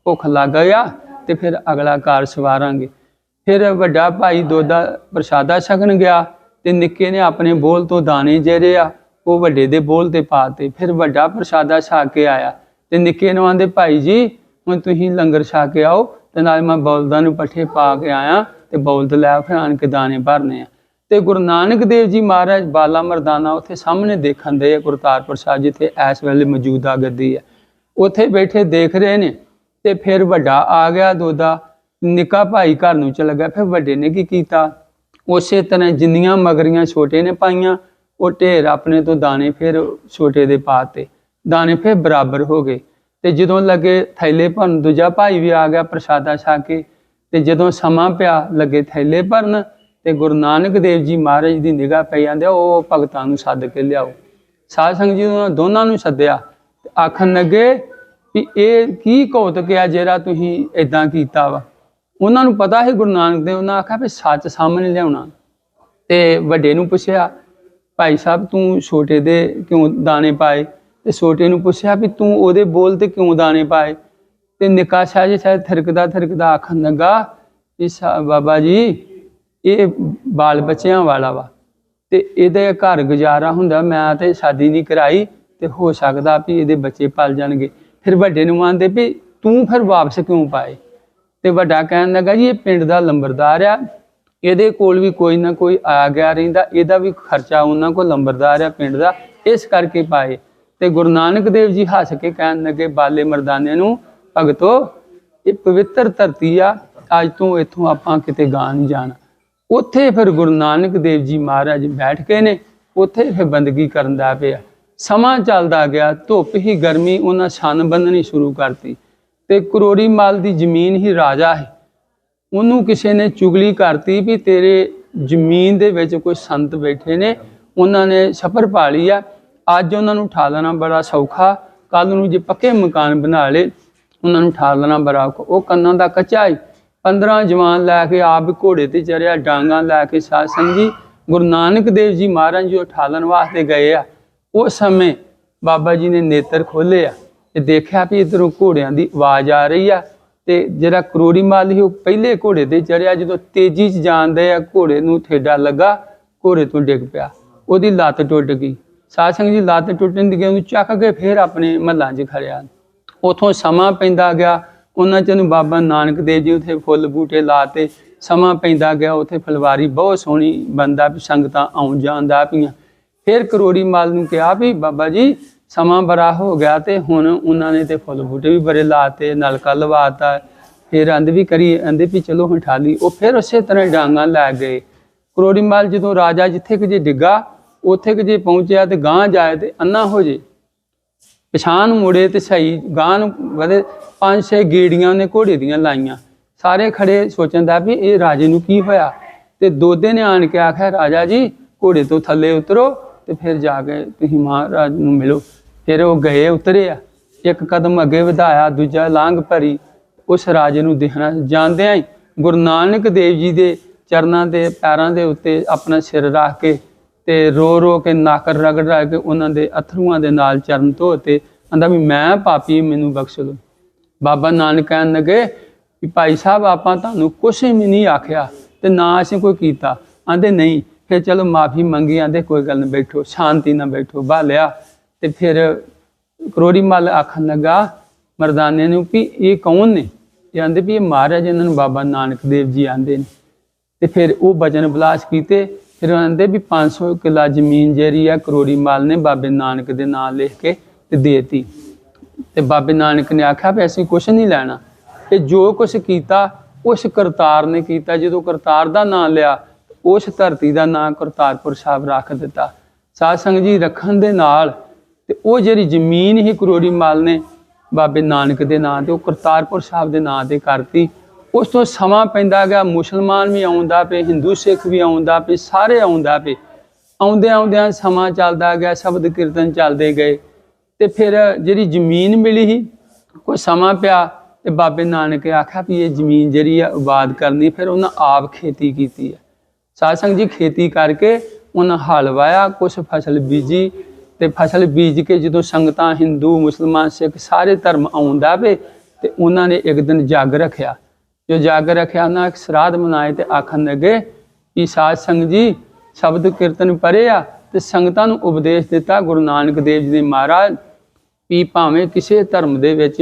ਭੁੱਖ ਲੱਗ ਗਿਆ ਤੇ ਫਿਰ ਅਗਲਾ ਕਾਰ ਸਵਾਰਾਂਗੇ। ਫਿਰ ਵੱਡਾ ਭਾਈ ਦੋਦਾ ਪ੍ਰਸ਼ਾਦਾ ਛਕਣ ਗਿਆ ਤੇ ਨਿੱਕੇ ਨੇ ਆਪਣੇ ਬੋਲ ਤੋਂ ਦਾਣੇ ਜਿਹੜੇ ਆ, ਉਹ ਵੱਡੇ ਦੇ ਬੋਲ ਤੇ ਪਾਤੇ ਫਿਰ ਵੱਡਾ ਪ੍ਰਸ਼ਾਦਾ ਛਕ ਕੇ ਆਇਆ ਤੇ ਨਿੱਕੇ ਨੂੰ ਆਂਦੇ ਭਾਈ ਜੀ, ਹੁਣ ਤੁਸੀਂ ਲੰਗਰ ਛਕ ਕੇ ਆਓ ਤੇ ਨਾਲ ਮੈਂ ਬੌਲਦਾਂ ਨੂੰ ਪੱਠੇ ਪਾ ਕੇ ਆਇਆ ਤੇ ਬੌਲਦ ਲੈ ਫਿਰ ਆਣ ਕੇ ਦਾਣੇ ਭਰਨੇ ਆ। ਤੇ ਗੁਰੂ ਨਾਨਕ ਦੇਵ ਜੀ ਮਹਾਰਾਜ ਬਾਲਾ ਮਰਦਾਨਾ ਉੱਥੇ ਸਾਹਮਣੇ ਦੇਖਣ ਦੇ ਗੁਰਤਾਰਪੁਰ ਸਾਹਿਬ ਜਿੱਥੇ ਇਸ ਵੇਲੇ ਮੌਜੂਦਾ ਗੱਦੀ ਹੈ ਉੱਥੇ ਬੈਠੇ ਦੇਖ ਰਹੇ ਨੇ ਤੇ ਫਿਰ ਵੱਡਾ ਆ ਗਿਆ ਦੋਦਾ, ਨਿੱਕਾ ਭਾਈ ਘਰ ਨੂੰ ਚਲਾ ਗਿਆ, ਫਿਰ ਵੱਡੇ ਨੇ ਕੀ ਕੀਤਾ? ਉਸੇ ਤਰ੍ਹਾਂ ਜਿੰਨੀਆਂ ਮਗਰੀਆਂ ਛੋਟੇ ਨੇ ਪਾਈਆਂ, ਉਹ ਢੇਰ ਆਪਣੇ ਤੋਂ ਦਾਣੇ ਫਿਰ ਛੋਟੇ ਦੇ ਪਾਤੇ ਦਾਣੇ ਫਿਰ ਬਰਾਬਰ ਹੋ ਗਏ। ਤੇ ਜਦੋਂ ਲੱਗੇ ਥੈਲੇ ਭਰਨ, ਦੂਜਾ ਭਾਈ ਵੀ ਆ ਗਿਆ ਪ੍ਰਸ਼ਾਦਾ ਛਾ ਕੇ, ਤੇ ਜਦੋਂ ਸਮਾਂ ਪਿਆ, ਲੱਗੇ ਥੈਲੇ ਭਰਨ ਤੇ ਗੁਰੂ ਨਾਨਕ ਦੇਵ ਜੀ ਮਹਾਰਾਜ ਦੀ ਨਿਗਾਹ ਪਈ ਜਾਂਦੇ ਉਹ ਭਗਤਾਂ ਨੂੰ ਸੱਦ ਕੇ ਲਿਆਓ। ਸਾਧ ਸੰਗਤ ਜੀ ਉਹਨਾਂ ਦੋਨਾਂ ਨੂੰ ਸੱਦਿਆ ਆਖਣ ਲੱਗੇ ਵੀ ਇਹ ਕੀ ਕੌਤਕ ਆ ਜਿਹੜਾ ਤੁਸੀਂ ਇਦਾਂ ਕੀਤਾ ਵਾ? ਉਹਨਾਂ ਨੂੰ ਪਤਾ ਹੈ ਗੁਰੂ ਨਾਨਕ ਦੇਵ, ਉਹਨਾਂ ਆਖਿਆ ਵੀ ਸੱਚ ਸਾਹਮਣੇ ਲਿਆਉਣਾ। ਤੇ ਵੱਡੇ ਨੂੰ ਪੁੱਛਿਆ, ਭਾਈ ਸਾਹਿਬ, ਤੂੰ ਛੋਟੇ ਦੇ ਕਿਉਂ ਦਾਣੇ ਪਾਏ? ਤੇ ਛੋਟੇ ਨੂੰ ਪੁੱਛਿਆ ਵੀ ਤੂੰ ਉਹਦੇ ਬੋਲ ਤੇ ਕਿਉਂ ਦਾਣੇ ਪਾਏ? ਤੇ ਨਿੱਕਾ ਸ਼ਾਹ ਜੀ ਸ਼ਾਇਦ ਥਰਕਦਾ ਥਰਕਦਾ ਆਖਣ ਲੱਗਾ ਵੀ ਸਾ- ਬਾਬਾ ਜੀ ਇਹ ਬਾਲ ਬੱਚਿਆਂ ਵਾਲਾ ਵਾ। ਤੇ ਇਹਦੇ ਘਰ ਗੁਜ਼ਾਰਾ ਹੁੰਦਾ, ਮੈਂ ਤੇ ਸ਼ਾਦੀ ਨਹੀਂ ਕਰਾਈ ਤੇ ਹੋ ਸਕਦਾ ਵੀ ਇਹਦੇ ਬੱਚੇ ਪਲ ਜਾਣਗੇ। ਫਿਰ ਵੱਡੇ ਨੂੰ ਆਂਦੇ ਵੀ ਤੂੰ ਫਿਰ ਵਾਪਸ ਕਿਉਂ ਪਾਏ? ਤੇ ਵੱਡਾ ਕਹਿਣ ਲੱਗਾ ਜੀ, ਇਹ ਪਿੰਡ ਦਾ ਲੰਬਰਦਾਰ ਆ। ਇਹਦੇ ਕੋਲ ਵੀ ਕੋਈ ਨਾ ਕੋਈ ਆ ਗਿਆ ਰਹਿੰਦਾ, ਇਹਦਾ ਵੀ ਖਰਚਾ ਉਹਨਾਂ ਕੋਲ ਲੰਬਰਦਾਰ ਆ ਪਿੰਡ ਦਾ, ਇਸ ਕਰਕੇ ਪਾਏ। ਤੇ ਗੁਰੂ ਨਾਨਕ ਦੇਵ ਜੀ ਹੱਸ ਕੇ ਕਹਿਣ ਲੱਗੇ ਬਾਲੇ ਮਰਦਾਨੇ ਨੂੰ, ਭਗਤੋ, ਇਹ ਪਵਿੱਤਰ ਧਰਤੀ ਆ, ਅੱਜ ਤੋਂ ਇੱਥੋਂ ਆਪਾਂ ਕਿਤੇ ਗਾਂ ਨਹੀਂ ਜਾਣਾ। ਉੱਥੇ ਫਿਰ ਗੁਰੂ ਨਾਨਕ ਦੇਵ ਜੀ ਮਹਾਰਾਜ ਬੈਠ ਕੇ ਨੇ, ਉੱਥੇ ਫਿਰ ਬੰਦਗੀ ਕਰਨ ਦਾ ਪਿਆ। ਸਮਾਂ ਚੱਲਦਾ ਗਿਆ, ਧੁੱਪ ਹੀ ਗਰਮੀ, ਉਹਨਾਂ ਛਨ ਬੰਨਣੀ ਸ਼ੁਰੂ ਕਰਤੀ ਤੇ ਕਰੋੜੀ ਮਾਲ ਦੀ ਜ਼ਮੀਨ ਹੀ ਰਾਜਾ ਹੈ ਉਹਨੂੰ ਕਿਸੇ ਨੇ ਚੁਗਲੀ ਕਰਤੀ ਵੀ ਤੇਰੇ ਜ਼ਮੀਨ ਦੇ ਵਿੱਚ ਕੋਈ ਸੰਤ ਬੈਠੇ ਨੇ, ਉਹਨਾਂ ਨੇ ਛਪਰ ਪਾ ਲਈ ਆ। ਅੱਜ ਉਹਨਾਂ ਨੂੰ ਠਾ ਲੈਣਾ ਬੜਾ ਸੌਖਾ ਕੱਲ ਨੂੰ ਜੇ ਪੱਕੇ ਮਕਾਨ ਬਣਾ ਲੇ ਉਹਨਾਂ ਨੂੰ ਠਾ ਲੈਣਾ ਬੜਾ ਉਹ ਕੰਨਾਂ ਦਾ ਕੱਚਾ ਹੀ 15 ਜਵਾਨ ਲੈ ਕੇ ਆਪ ਘੋੜੇ ਤੇ ਚੜਿਆ ਡਾਂਗਾ ਲੈ ਕੇ ਸਾਧ ਸੰਗੀ ਗੁਰੂ ਨਾਨਕ ਦੇਵ ਜੀ ਮਹਾਰਾਜ ਜੀ ਉਠਾਲਣ ਵਾਸਤੇ ਗਏ ਆ। ਉਸ ਸਮੇਂ ਬਾਬਾ ਜੀ ਨੇ ਨੇਤਰ ਖੋਲੇ ਆ ਤੇ ਦੇਖਿਆ ਵੀ ਇਧਰੋਂ ਘੋੜਿਆਂ ਦੀ ਆਵਾਜ਼ ਆ ਰਹੀ ਆ ਤੇ ਜਿਹੜਾ ਕਰੋੜੀ ਮਾਲ ਸੀ ਉਹ ਪਹਿਲੇ ਘੋੜੇ ਤੇ ਚੜਿਆ ਜਦੋਂ ਤੇਜ਼ੀ 'ਚ ਜਾਂਦੇ ਆ, ਘੋੜੇ ਨੂੰ ਠੇਡਾ ਲੱਗਾ, ਘੋੜੇ ਤੋਂ ਡਿੱਗ ਪਿਆ। ਉਹਦੀ ਲੱਤ ਟੁੱਟ ਗਈ। ਸਾਧ ਸੰਗਤ ਜੀ ਲੱਤ ਟੁੱਟਣ ਦੀ ਉਹਨੂੰ ਚੱਕ ਕੇ ਫੇਰ ਆਪਣੇ ਮਹੱਲਾਂ 'ਚ ਖੜਿਆ ਉਥੋਂ ਸਮਾਂ ਪੈਂਦਾ ਗਿਆ। ਉਹਨਾਂ ਚ ਨੂੰ ਬਾਬਾ ਨਾਨਕ ਦੇਵ ਜੀ ਉਥੇ ਫੁੱਲ ਬੂਟੇ ਲਾਤੇ ਸਮਾਂ ਪੈਂਦਾ ਗਿਆ, ਉਥੇ ਫਲਵਾਰੀ ਬਹੁਤ ਸੋਹਣੀ ਬੰਦਾ ਵੀ, ਸੰਗਤਾਂ ਆਉਣ ਜਾਂਦਾ ਪਈਆਂ। ਫਿਰ ਕਰੋੜੀ ਮਾਲ ਨੂੰ ਕਿਹਾ ਵੀ, ਬਾਬਾ ਜੀ, ਸਮਾਂ ਬੜਾ ਹੋ ਗਿਆ ਤੇ ਹੁਣ ਉਹਨਾਂ ਨੇ ਤੇ ਫੁੱਲ ਬੂਟੇ ਵੀ ਬੜੇ ਲਾਤੇ ਨਲਕਾ ਲਵਾਤਾ ਫਿਰ ਅੰਦ ਵੀ ਕਰੀ ਅੰਦੇ ਵੀ ਚਲੋ ਹਠਾਲੀ ਉਹ ਫਿਰ ਉਸੇ ਤਰ੍ਹਾਂ ਡਾਂਗਾ ਲੈ ਗਏ। ਕਰੋੜੀ ਮਾਲ ਜਦੋਂ ਰਾਜਾ ਜਿੱਥੇ ਕਿ ਜੇ ਡਿੱਗਾ, ਉੱਥੇ ਕਿ ਜੇ ਪਹੁੰਚਿਆ ਤੇ ਗਾਂ ਜਾਏ ਤੇ ਅੰਨਾ ਹੋ ਜੇ। ਪਛਾਣ ਮੁੜੇ ਤੇ ਸਹੀ ਗਾਂ ਨੂੰ ਵਧੇ, ਪੰਜ ਛੇ ਗੇੜੀਆਂ ਨੇ ਘੋੜੇ ਦੀਆਂ ਲਾਈਆਂ। ਸਾਰੇ ਖੜੇ ਸੋਚਣ ਦਾ ਵੀ ਇਹ ਰਾਜੇ ਨੂੰ ਕੀ ਹੋਇਆ? ਤੇ ਦੋਦੇ ਨੇ ਆਣ ਕੇ ਆਖਿਆ, ਰਾਜਾ ਜੀ, ਘੋੜੇ ਤੋਂ ਥੱਲੇ ਉਤਰੋ ਤੇ ਫਿਰ ਜਾ ਕੇ ਤੁਸੀਂ ਮਹਾਰਾਜ ਨੂੰ ਮਿਲੋ। ਫਿਰ ਉਹ ਗਏ, ਉਤਰੇ ਆ। ਇੱਕ ਕਦਮ ਅੱਗੇ ਵਧਾਇਆ, ਦੂਜਾ ਲਾਂਘ ਭਰੀ। ਉਸ ਰਾਜੇ ਨੂੰ ਦੇਖਣਾ ਜਾਂਦਿਆਂ ਹੀ ਗੁਰੂ ਨਾਨਕ ਦੇਵ ਜੀ ਦੇ ਚਰਨਾਂ ਦੇ ਪੈਰਾਂ ਦੇ ਉੱਤੇ ਆਪਣਾ ਸਿਰ ਰੱਖ ਕੇ ਤੇ ਰੋ ਰੋ ਕੇ ਨੱਕ ਰਗੜ ਰਗੜ ਕੇ ਉਹਨਾਂ ਦੇ ਅਥਰੂਆਂ ਦੇ ਨਾਲ ਚਰਨ ਧੋਤੇ ਕਹਿੰਦਾ ਵੀ ਮੈਂ ਪਾਪੀ ਮੈਨੂੰ ਬਖਸ਼ ਲਓ ਬਾਬਾ ਨਾਨਕ ਕਹਿਣ ਲੱਗੇ ਵੀ ਭਾਈ ਸਾਹਿਬ ਆਪਾਂ ਤੁਹਾਨੂੰ ਕੁਛ ਵੀ ਨਹੀਂ ਆਖਿਆ ਤੇ ਨਾ ਅਸੀਂ ਕੋਈ ਕੀਤਾ। ਆਂਦੇ ਨਹੀਂ, ਫਿਰ ਚਲੋ ਮਾਫੀ ਮੰਗੀ, ਆਂਦੇ ਕੋਈ ਗੱਲ ਨਹੀਂ, ਬੈਠੋ, ਸ਼ਾਂਤੀ ਨਾਲ ਬੈਠੋ, ਬਾਲਿਆ। ਤੇ ਫਿਰ ਕਰੋੜੀ ਮੱਲ ਆਖਣ ਲੱਗਾ ਮਰਦਾਨੇ ਨੂੰ ਵੀ ਇਹ ਕੌਣ ਨੇ? ਇਹ ਆਂਦੇ ਵੀ ਇਹ ਮਹਾਰਾਜ, ਇਹਨਾਂ ਨੂੰ ਬਾਬਾ ਨਾਨਕ ਦੇਵ ਜੀ ਆਂਦੇ ਨੇ। ਤੇ ਫਿਰ ਉਹ ਬਚਨ ਬਲਾਸ ਕੀਤੇ। ਫਿਰ ਉਹ ਆਂਦੇ ਵੀ 500 ਕਿੱਲਾ ਜ਼ਮੀਨ ਜਿਹੜੀ ਆ ਕਰੋੜੀ ਮਾਲ ਨੇ ਬਾਬੇ ਨਾਨਕ ਦੇ ਨਾਂ ਲਿਖ ਕੇ ਤੇ ਦੇਤੀ। ਤੇ ਬਾਬੇ ਨਾਨਕ ਨੇ ਆਖਿਆ ਵੀ ਅਸੀਂ ਕੁਝ ਨਹੀਂ ਲੈਣਾ। ਤੇ ਜੋ ਕੁਝ ਕੀਤਾ, ਉਸ ਕਰਤਾਰ ਨੇ ਕੀਤਾ। ਜਦੋਂ ਕਰਤਾਰ ਦਾ ਨਾਂ ਲਿਆ, ਉਸ ਧਰਤੀ ਦਾ ਨਾਂ ਕਰਤਾਰਪੁਰ ਸਾਹਿਬ ਰੱਖ ਦਿੱਤਾ। ਸਾਧ ਸੰਗਤ ਜੀ ਰੱਖਣ ਦੇ ਨਾਲ ਤੇ ਉਹ ਜਿਹੜੀ ਜ਼ਮੀਨ ਹੀ ਕਰੋੜੀ ਮਾਲ ਨੇ ਬਾਬੇ ਨਾਨਕ ਦੇ ਨਾਂ ਤੇ, ਉਹ ਕਰਤਾਰਪੁਰ ਸਾਹਿਬ ਦੇ ਨਾਂ ਤੇ ਕਰਤੀ। ਉਸ ਤੋਂ ਸਮਾਂ ਪੈਂਦਾ ਗਿਆ ਮੁਸਲਮਾਨ ਵੀ ਆਉਂਦਾ ਪਏ ਹਿੰਦੂ ਸਿੱਖ ਵੀ ਆਉਂਦਾ ਪਏ ਸਾਰੇ ਆਉਂਦਾ ਪਏ ਆਉਂਦਿਆਂ ਆਉਂਦਿਆਂ ਸਮਾਂ ਚੱਲਦਾ ਗਿਆ, ਸ਼ਬਦ ਕੀਰਤਨ ਚੱਲਦੇ ਗਏ। ਤੇ ਫਿਰ ਜਿਹੜੀ ਜ਼ਮੀਨ ਮਿਲੀ ਸੀ, ਕੋਈ ਸਮਾਂ ਪਿਆ ਤੇ ਬਾਬੇ ਨਾਨਕ ਆਖਿਆ ਵੀ ਇਹ ਜ਼ਮੀਨ ਜਿਹੜੀ ਆ ਆਬਾਦ ਕਰਨੀ। ਫਿਰ ਉਹਨਾਂ ਆਪ ਖੇਤੀ ਕੀਤੀ ਹੈ ਸਾਧ ਸੰਗਤ ਜੀ ਖੇਤੀ ਕਰਕੇ ਉਹਨਾਂ ਹਲ ਵਾਇਆ, ਕੁਛ ਫਸਲ ਬੀਜੀ ਤੇ ਫਸਲ ਬੀਜ ਕੇ ਜਦੋਂ ਸੰਗਤਾਂ ਹਿੰਦੂ, ਮੁਸਲਮਾਨ, ਸਿੱਖ ਸਾਰੇ ਧਰਮ ਆਉਂਦਾ ਵੇ ਤੇ ਉਹਨਾਂ ਨੇ ਇੱਕ ਦਿਨ ਜੱਗ ਰੱਖਿਆ। ਜੋ ਜੱਗ ਰੱਖਿਆ ਉਹਨਾਂ ਸਰਾਧ ਮਨਾਏ ਤੇ ਆਖਣ ਲੱਗੇ ਵੀ ਸਾਧ ਸੰਗਤ ਜੀ, ਸ਼ਬਦ ਕੀਰਤਨ ਪਰੇ ਆ ਤੇ ਸੰਗਤਾਂ ਨੂੰ ਉਪਦੇਸ਼ ਦਿੱਤਾ ਗੁਰੂ ਨਾਨਕ ਦੇਵ ਜੀ ਨੇ ਮਹਾਰਾਜ, ਵੀ ਭਾਵੇਂ ਕਿਸੇ ਧਰਮ ਦੇ ਵਿੱਚ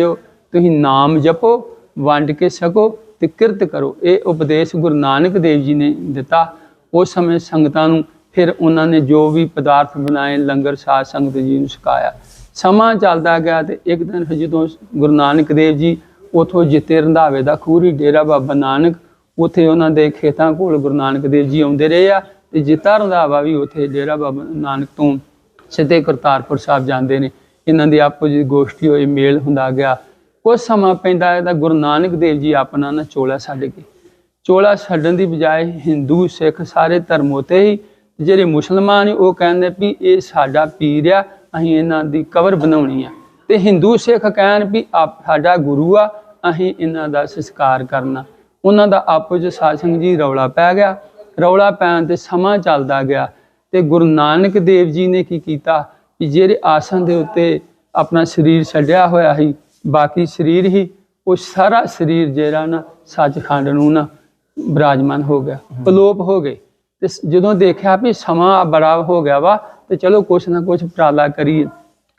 ਤੁਸੀਂ ਨਾਮ ਜਪੋ, ਵੰਡ ਕੇ ਸਕੋ ਤੇ ਕਿਰਤ ਕਰੋ। ਇਹ ਉਪਦੇਸ਼ ਗੁਰੂ ਨਾਨਕ ਦੇਵ ਜੀ ਨੇ ਦਿੱਤਾ। ਉਸ ਸਮੇਂ ਸੰਗਤਾਂ ਨੂੰ ਫਿਰ ਉਹਨਾਂ ਨੇ ਜੋ ਵੀ ਪਦਾਰਥ ਬਣਾਏ, ਲੰਗਰ, ਸਾਧ ਸੰਗਤ ਜੀ ਨੂੰ ਛਕਾਇਆ। ਸਮਾਂ ਚੱਲਦਾ ਗਿਆ ਤੇ ਇੱਕ ਦਿਨ ਫਿਰ ਜਦੋਂ ਗੁਰੂ ਨਾਨਕ ਦੇਵ ਜੀ ਉਥੋਂ ਜਿੱਤੇ ਰੰਧਾਵੇ ਦਾ ਖੂਰੀ ਡੇਰਾ ਬਾਬਾ ਨਾਨਕ, ਉਥੇ ਉਹਨਾਂ ਦੇ ਖੇਤਾਂ ਕੋਲ ਗੁਰੂ ਨਾਨਕ ਦੇਵ ਜੀ ਆਉਂਦੇ ਰਹੇ ਆ ਤੇ ਜਿੱਤਾ ਰੰਧਾਵਾ ਵੀ ਉਥੇ ਡੇਰਾ ਬਾਬਾ ਨਾਨਕ ਤੋਂ ਸਿੱਧੇ ਕਰਤਾਰਪੁਰ ਸਾਹਿਬ ਜਾਂਦੇ ਨੇ। ਇਹਨਾਂ ਦੀ ਆਪੋ ਜੀ ਗੋਸ਼ਟੀ ਹੋਈ, ਮੇਲ ਹੁੰਦਾ ਗਿਆ। ਕੁਝ ਸਮਾਂ ਪੈਂਦਾ ਹੈ ਤਾਂ ਗੁਰੂ ਨਾਨਕ ਦੇਵ ਜੀ ਆਪਣਾ ਨਾ ਚੋਲਾ ਛੱਡ ਗਏ ਚੋਲਾ ਛੱਡਣ ਦੀ ਬਜਾਏ ਹਿੰਦੂ, ਸਿੱਖ ਸਾਰੇ ਧਰਮ ਉਤੇ ਹੀ ਜਿਹੜੇ ਮੁਸਲਮਾਨ ਉਹ ਕਹਿੰਦੇ ਵੀ ਇਹ ਸਾਡਾ ਪੀਰ ਆ, ਅਸੀਂ ਇਹਨਾਂ ਦੀ ਕਬਰ ਬਣਾਉਣੀ ਆ। ਤੇ ਹਿੰਦੂ, ਸਿੱਖ ਕਹਿਣ ਵੀ ਆਪ ਸਾਡਾ ਗੁਰੂ ਆ ਅਸੀਂ ਇਹਨਾਂ ਦਾ ਸੰਸਕਾਰ ਕਰਨਾ। ਉਹਨਾਂ ਦਾ ਆਪੋ ਚ ਸਾਸੰਗ ਜੀ ਰੌਲਾ ਪੈ ਗਿਆ। ਰੌਲਾ ਪੈਣ ਤੇ ਸਮਾਂ ਚੱਲਦਾ ਗਿਆ ਤੇ ਗੁਰੂ ਨਾਨਕ ਦੇਵ ਜੀ ਨੇ ਕੀ ਕੀਤਾ ਕਿ ਜਿਹੜੇ ਆਸਨ ਦੇ ਉੱਤੇ ਆਪਣਾ ਸਰੀਰ ਛੱਡਿਆ ਹੋਇਆ ਸੀ, ਬਾਕੀ ਸਰੀਰ ਹੀ, ਉਹ ਸਾਰਾ ਸਰੀਰ ਜਿਹੜਾ ਨਾ ਸੱਚਖੰਡ ਨੂੰ ਨਾ ਬਿਰਾਜਮਾਨ ਹੋ ਗਿਆ, ਪਲੋਪ ਹੋ ਗਏ। ਤੇ ਜਦੋਂ ਦੇਖਿਆ ਵੀ ਸਮਾਂ ਬੜਾ ਹੋ ਗਿਆ ਵਾ, ਤੇ ਚਲੋ ਕੁਛ ਨਾ ਕੁਛ ਉਪਰਾਲਾ ਕਰੀਏ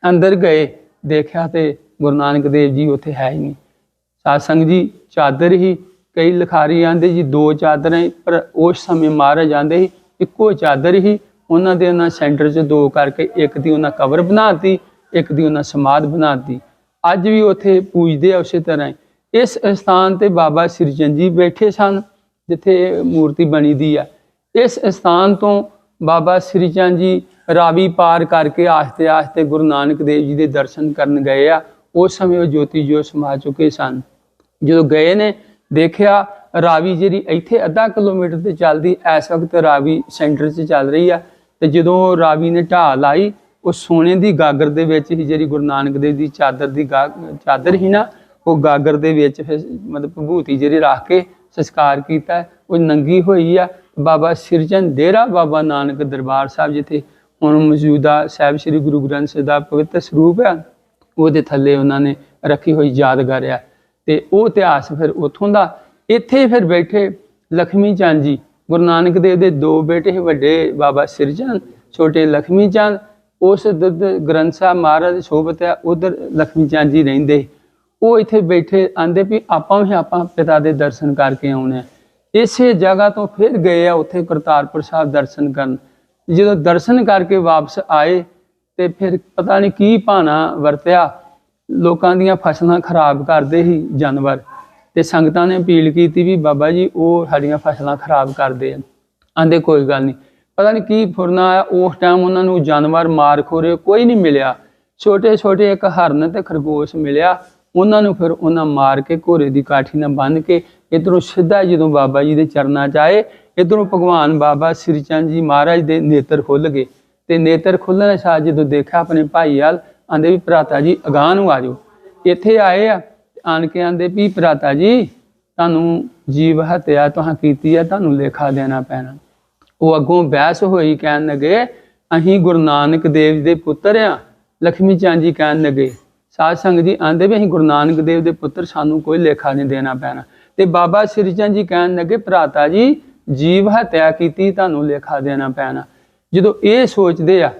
ਅੰਦਰ ਗਏ, ਦੇਖਿਆ ਤੇ ਗੁਰੂ ਨਾਨਕ ਦੇਵ ਜੀ ਉੱਥੇ ਹੈ ਹੀ ਨਹੀਂ। ਸਾਧ ਸੰਗਤ ਜੀ ਚਾਦਰ ਹੀ ਕਈ ਲਿਖਾਰੀ ਆਂਦੇ ਜੀ ਦੋ ਚਾਦਰਾਂ ਸੀ, ਪਰ ਉਸ ਸਮੇਂ ਮਹਾਰਾਜ ਆਂਦੇ ਸੀ ਇੱਕੋ ਚਾਦਰ ਹੀ ਉਹਨਾਂ ਦੇ ਉਹਨਾਂ ਸੈਂਟਰ 'ਚ ਦੋ ਕਰਕੇ ਇੱਕ ਦੀ ਉਹਨਾਂ ਕਬਰ ਬਣਾਤੀ ਇੱਕ ਦੀ ਉਹਨਾਂ ਸਮਾਧ ਬਣਾਤੀ। ਅੱਜ ਵੀ ਉੱਥੇ ਪੂਜਦੇ ਆ ਉਸੇ ਤਰ੍ਹਾਂ ਹੀ। ਇਸ ਸਥਾਨ ਤੇ ਬਾਬਾ ਸਿਰਜਨ ਜੀ ਬੈਠੇ ਸਨ ਜਿੱਥੇ ਇਹ ਮੂਰਤੀ ਬਣੀ ਦੀ ਆ। ਇਸ ਸਥਾਨ ਤੋਂ ਬਾਬਾ ਸ੍ਰੀ ਚੰਦ ਜੀ ਰਾਵੀ ਪਾਰ ਕਰਕੇ ਆਸਤੇ ਆਸਤੇ ਗੁਰੂ ਨਾਨਕ ਦੇਵ ਜੀ ਦੇ ਦਰਸ਼ਨ ਕਰਨ ਗਏ ਆ। ਉਸ ਸਮੇਂ ਉਹ ਜੋਤੀ ਜੋ ਸਮਾ ਚੁੱਕੇ ਸਨ। ਜਦੋਂ ਗਏ ਨੇ, ਦੇਖਿਆ ਰਾਵੀ ਜਿਹੜੀ ਇੱਥੇ ਅੱਧਾ ਕਿਲੋਮੀਟਰ ਤੇ ਚੱਲਦੀ, ਇਸ ਵਕਤ ਰਾਵੀ ਸੈਂਟਰ 'ਚ ਚੱਲ ਰਹੀ ਆ ਤੇ ਜਦੋਂ ਰਾਵੀ ਨੇ ਢਾਹ ਲਾਈ, ਉਹ ਸੋਨੇ ਦੀ ਗਾਗਰ ਦੇ ਵਿੱਚ ਹੀ ਜਿਹੜੀ ਗੁਰੂ ਨਾਨਕ ਦੇਵ ਦੀ ਚਾਦਰ ਦੀ ਗਾ- ਚਾਦਰ ਹੀ ਨਾ, ਉਹ ਗਾਗਰ ਦੇ ਵਿੱਚ ਫਿਰ ਮਤਲਬ ਵਿਭੂਤੀ ਜਿਹੜੀ ਰੱਖ ਕੇ ਸੰਸਕਾਰ ਕੀਤਾ, ਉਹ ਨੰਗੀ ਹੋਈ ਆ। ਬਾਬਾ ਸਿਰਜਨ ਡੇਰਾ, ਬਾਬਾ ਨਾਨਕ ਦਰਬਾਰ ਸਾਹਿਬ ਜਿੱਥੇ ਹੁਣ ਮੌਜੂਦਾ ਸਾਹਿਬ ਸ੍ਰੀ ਗੁਰੂ ਗ੍ਰੰਥ ਸਾਹਿਬ ਦਾ ਪਵਿੱਤਰ ਸਰੂਪ ਆ, ਉਹਦੇ ਥੱਲੇ ਉਹਨਾਂ ਨੇ ਰੱਖੀ ਹੋਈ ਯਾਦਗਾਰ ਆ। ਤੇ ਉਹ ਇਤਿਹਾਸ ਫਿਰ ਉੱਥੋਂ ਦਾ। ਇੱਥੇ ਫਿਰ ਬੈਠੇ ਲਖਮੀ ਚੰਦ ਜੀ। ਗੁਰੂ ਨਾਨਕ ਦੇਵ ਦੇ ਦੋ ਬੇਟੇ ਸੀ, ਵੱਡੇ ਬਾਬਾ ਸਿਰਜਨ ਛੋਟੇ ਲਖਮੀ ਚੰਦ। ਉਸ ਦ- ਗ੍ਰੰਥ ਸਾਹਿਬ ਮਹਾਰਾਜ ਸੋਭਤ ਹੈ ਉਧਰ ਲਖਮੀ ਚੰਦ ਜੀ ਰਹਿੰਦੇ ਉਹ ਇੱਥੇ ਬੈਠੇ ਆਂਦੇ ਵੀ ਆਪਾਂ ਵੀ ਆਪਾਂ ਪਿਤਾ ਦੇ ਦਰਸ਼ਨ ਕਰਕੇ ਆਉਣੇ ਆ ਇਸੇ ਜਗ੍ਹਾ ਤੋਂ ਫਿਰ ਗਏ ਆ ਉੱਥੇ ਕਰਤਾਰਪੁਰ ਸਾਹਿਬ ਦਰਸ਼ਨ ਕਰਨ। ਜਦੋਂ ਦਰਸ਼ਨ ਕਰਕੇ ਵਾਪਸ ਆਏ ਤੇ ਫਿਰ ਪਤਾ ਨਹੀਂ ਕੀ ਭਾਣਾ ਵਰਤਿਆ। ਲੋਕਾਂ ਦੀਆਂ ਫਸਲਾਂ ਖਰਾਬ ਕਰਦੇ ਸੀ ਜਾਨਵਰ ਤੇ ਸੰਗਤਾਂ ਨੇ ਅਪੀਲ ਕੀਤੀ ਵੀ ਬਾਬਾ ਜੀ, ਉਹ ਸਾਡੀਆਂ ਫਸਲਾਂ ਖਰਾਬ ਕਰਦੇ ਆ। ਆਂਦੇ ਕੋਈ ਗੱਲ ਨਹੀਂ ਪਤਾ ਨਹੀਂ ਕੀ ਫੁਰਨਾ ਆਇਆ, ਉਸ ਟਾਈਮ ਉਹਨਾਂ ਨੂੰ ਜਾਨਵਰ ਮਾਰ ਖੋਰੇ ਕੋਈ ਨਹੀਂ ਮਿਲਿਆ। ਛੋਟੇ ਛੋਟੇ ਇੱਕ ਹਰਨ ਤੇ ਖਰਗੋਸ਼ ਮਿਲਿਆ। ਉਹਨਾਂ ਨੂੰ ਫਿਰ ਉਹਨਾਂ ਮਾਰ ਕੇ ਘੋਰੇ ਦੀ ਕਾਠੀ ਨਾਲ ਬੰਨ੍ਹ ਕੇ ਇਧਰੋਂ ਸਿੱਧਾ ਜਦੋਂ ਬਾਬਾ ਜੀ ਦੇ ਚਰਨਾਂ 'ਚ ਆਏ, ਇਧਰੋਂ ਭਗਵਾਨ ਬਾਬਾ ਸ੍ਰੀ ਚੰਦ ਜੀ ਮਹਾਰਾਜ ਦੇ ਨੇਤਰ ਖੁੱਲ ਗਏ। ਤੇ ਨੇਤਰ ਖੁੱਲਣ ਸਾਰ ਜਦੋਂ ਦੇਖਿਆ ਆਪਣੇ ਭਾਈ ਵਾਲ ਆਂਦੇ ਵੀ ਭਰਾਤਾ ਜੀ, ਅਗਾਂਹ ਨੂੰ ਆ ਜਾਓ। ਇੱਥੇ ਆਏ ਆ ਆਣ ਕੇ ਆਂਦੇ ਵੀ ਭਰਾਤਾ ਜੀ, ਤੁਹਾਨੂੰ ਜੀਵ ਹਤਿਆ ਤੁਹਾਂ ਕੀਤੀ ਆ, ਤੁਹਾਨੂੰ ਲੇਖਾ ਦੇਣਾ ਪੈਣਾ। ਉਹ ਅੱਗੋਂ ਬਹਿਸ ਹੋਈ ਕਹਿਣ ਲੱਗੇ, ਅਸੀਂ ਗੁਰੂ ਨਾਨਕ ਦੇਵ ਦੇ ਪੁੱਤਰ ਆ। ਲక్ష్ਮੀ ਚੰਦ ਜੀ ਕਹਿਣ ਲੱਗੇ, ਸਾਧ ਸੰਗਤ ਜੀ ਆਂਦੇ ਵੀ ਅਸੀਂ ਗੁਰੂ ਨਾਨਕ ਦੇਵ ਦੇ ਪੁੱਤਰ, ਸਾਨੂੰ ਕੋਈ ਲੇਖਾ ਨਹੀਂ ਦੇਣਾ ਪੈਣਾ। ਤੇ ਬਾਬਾ ਸ੍ਰੀ ਚੰਦ ਜੀ ਕਹਿਣ ਲੱਗੇ, ਭਰਾਤਾ ਜੀ, ਜੀਵ ਹੱਤਿਆ ਕੀਤੀ, ਤੁਹਾਨੂੰ ਲੇਖਾ ਦੇਣਾ ਪੈਣਾ। ਜਦੋਂ ਇਹ ਸੋਚਦੇ ਆ,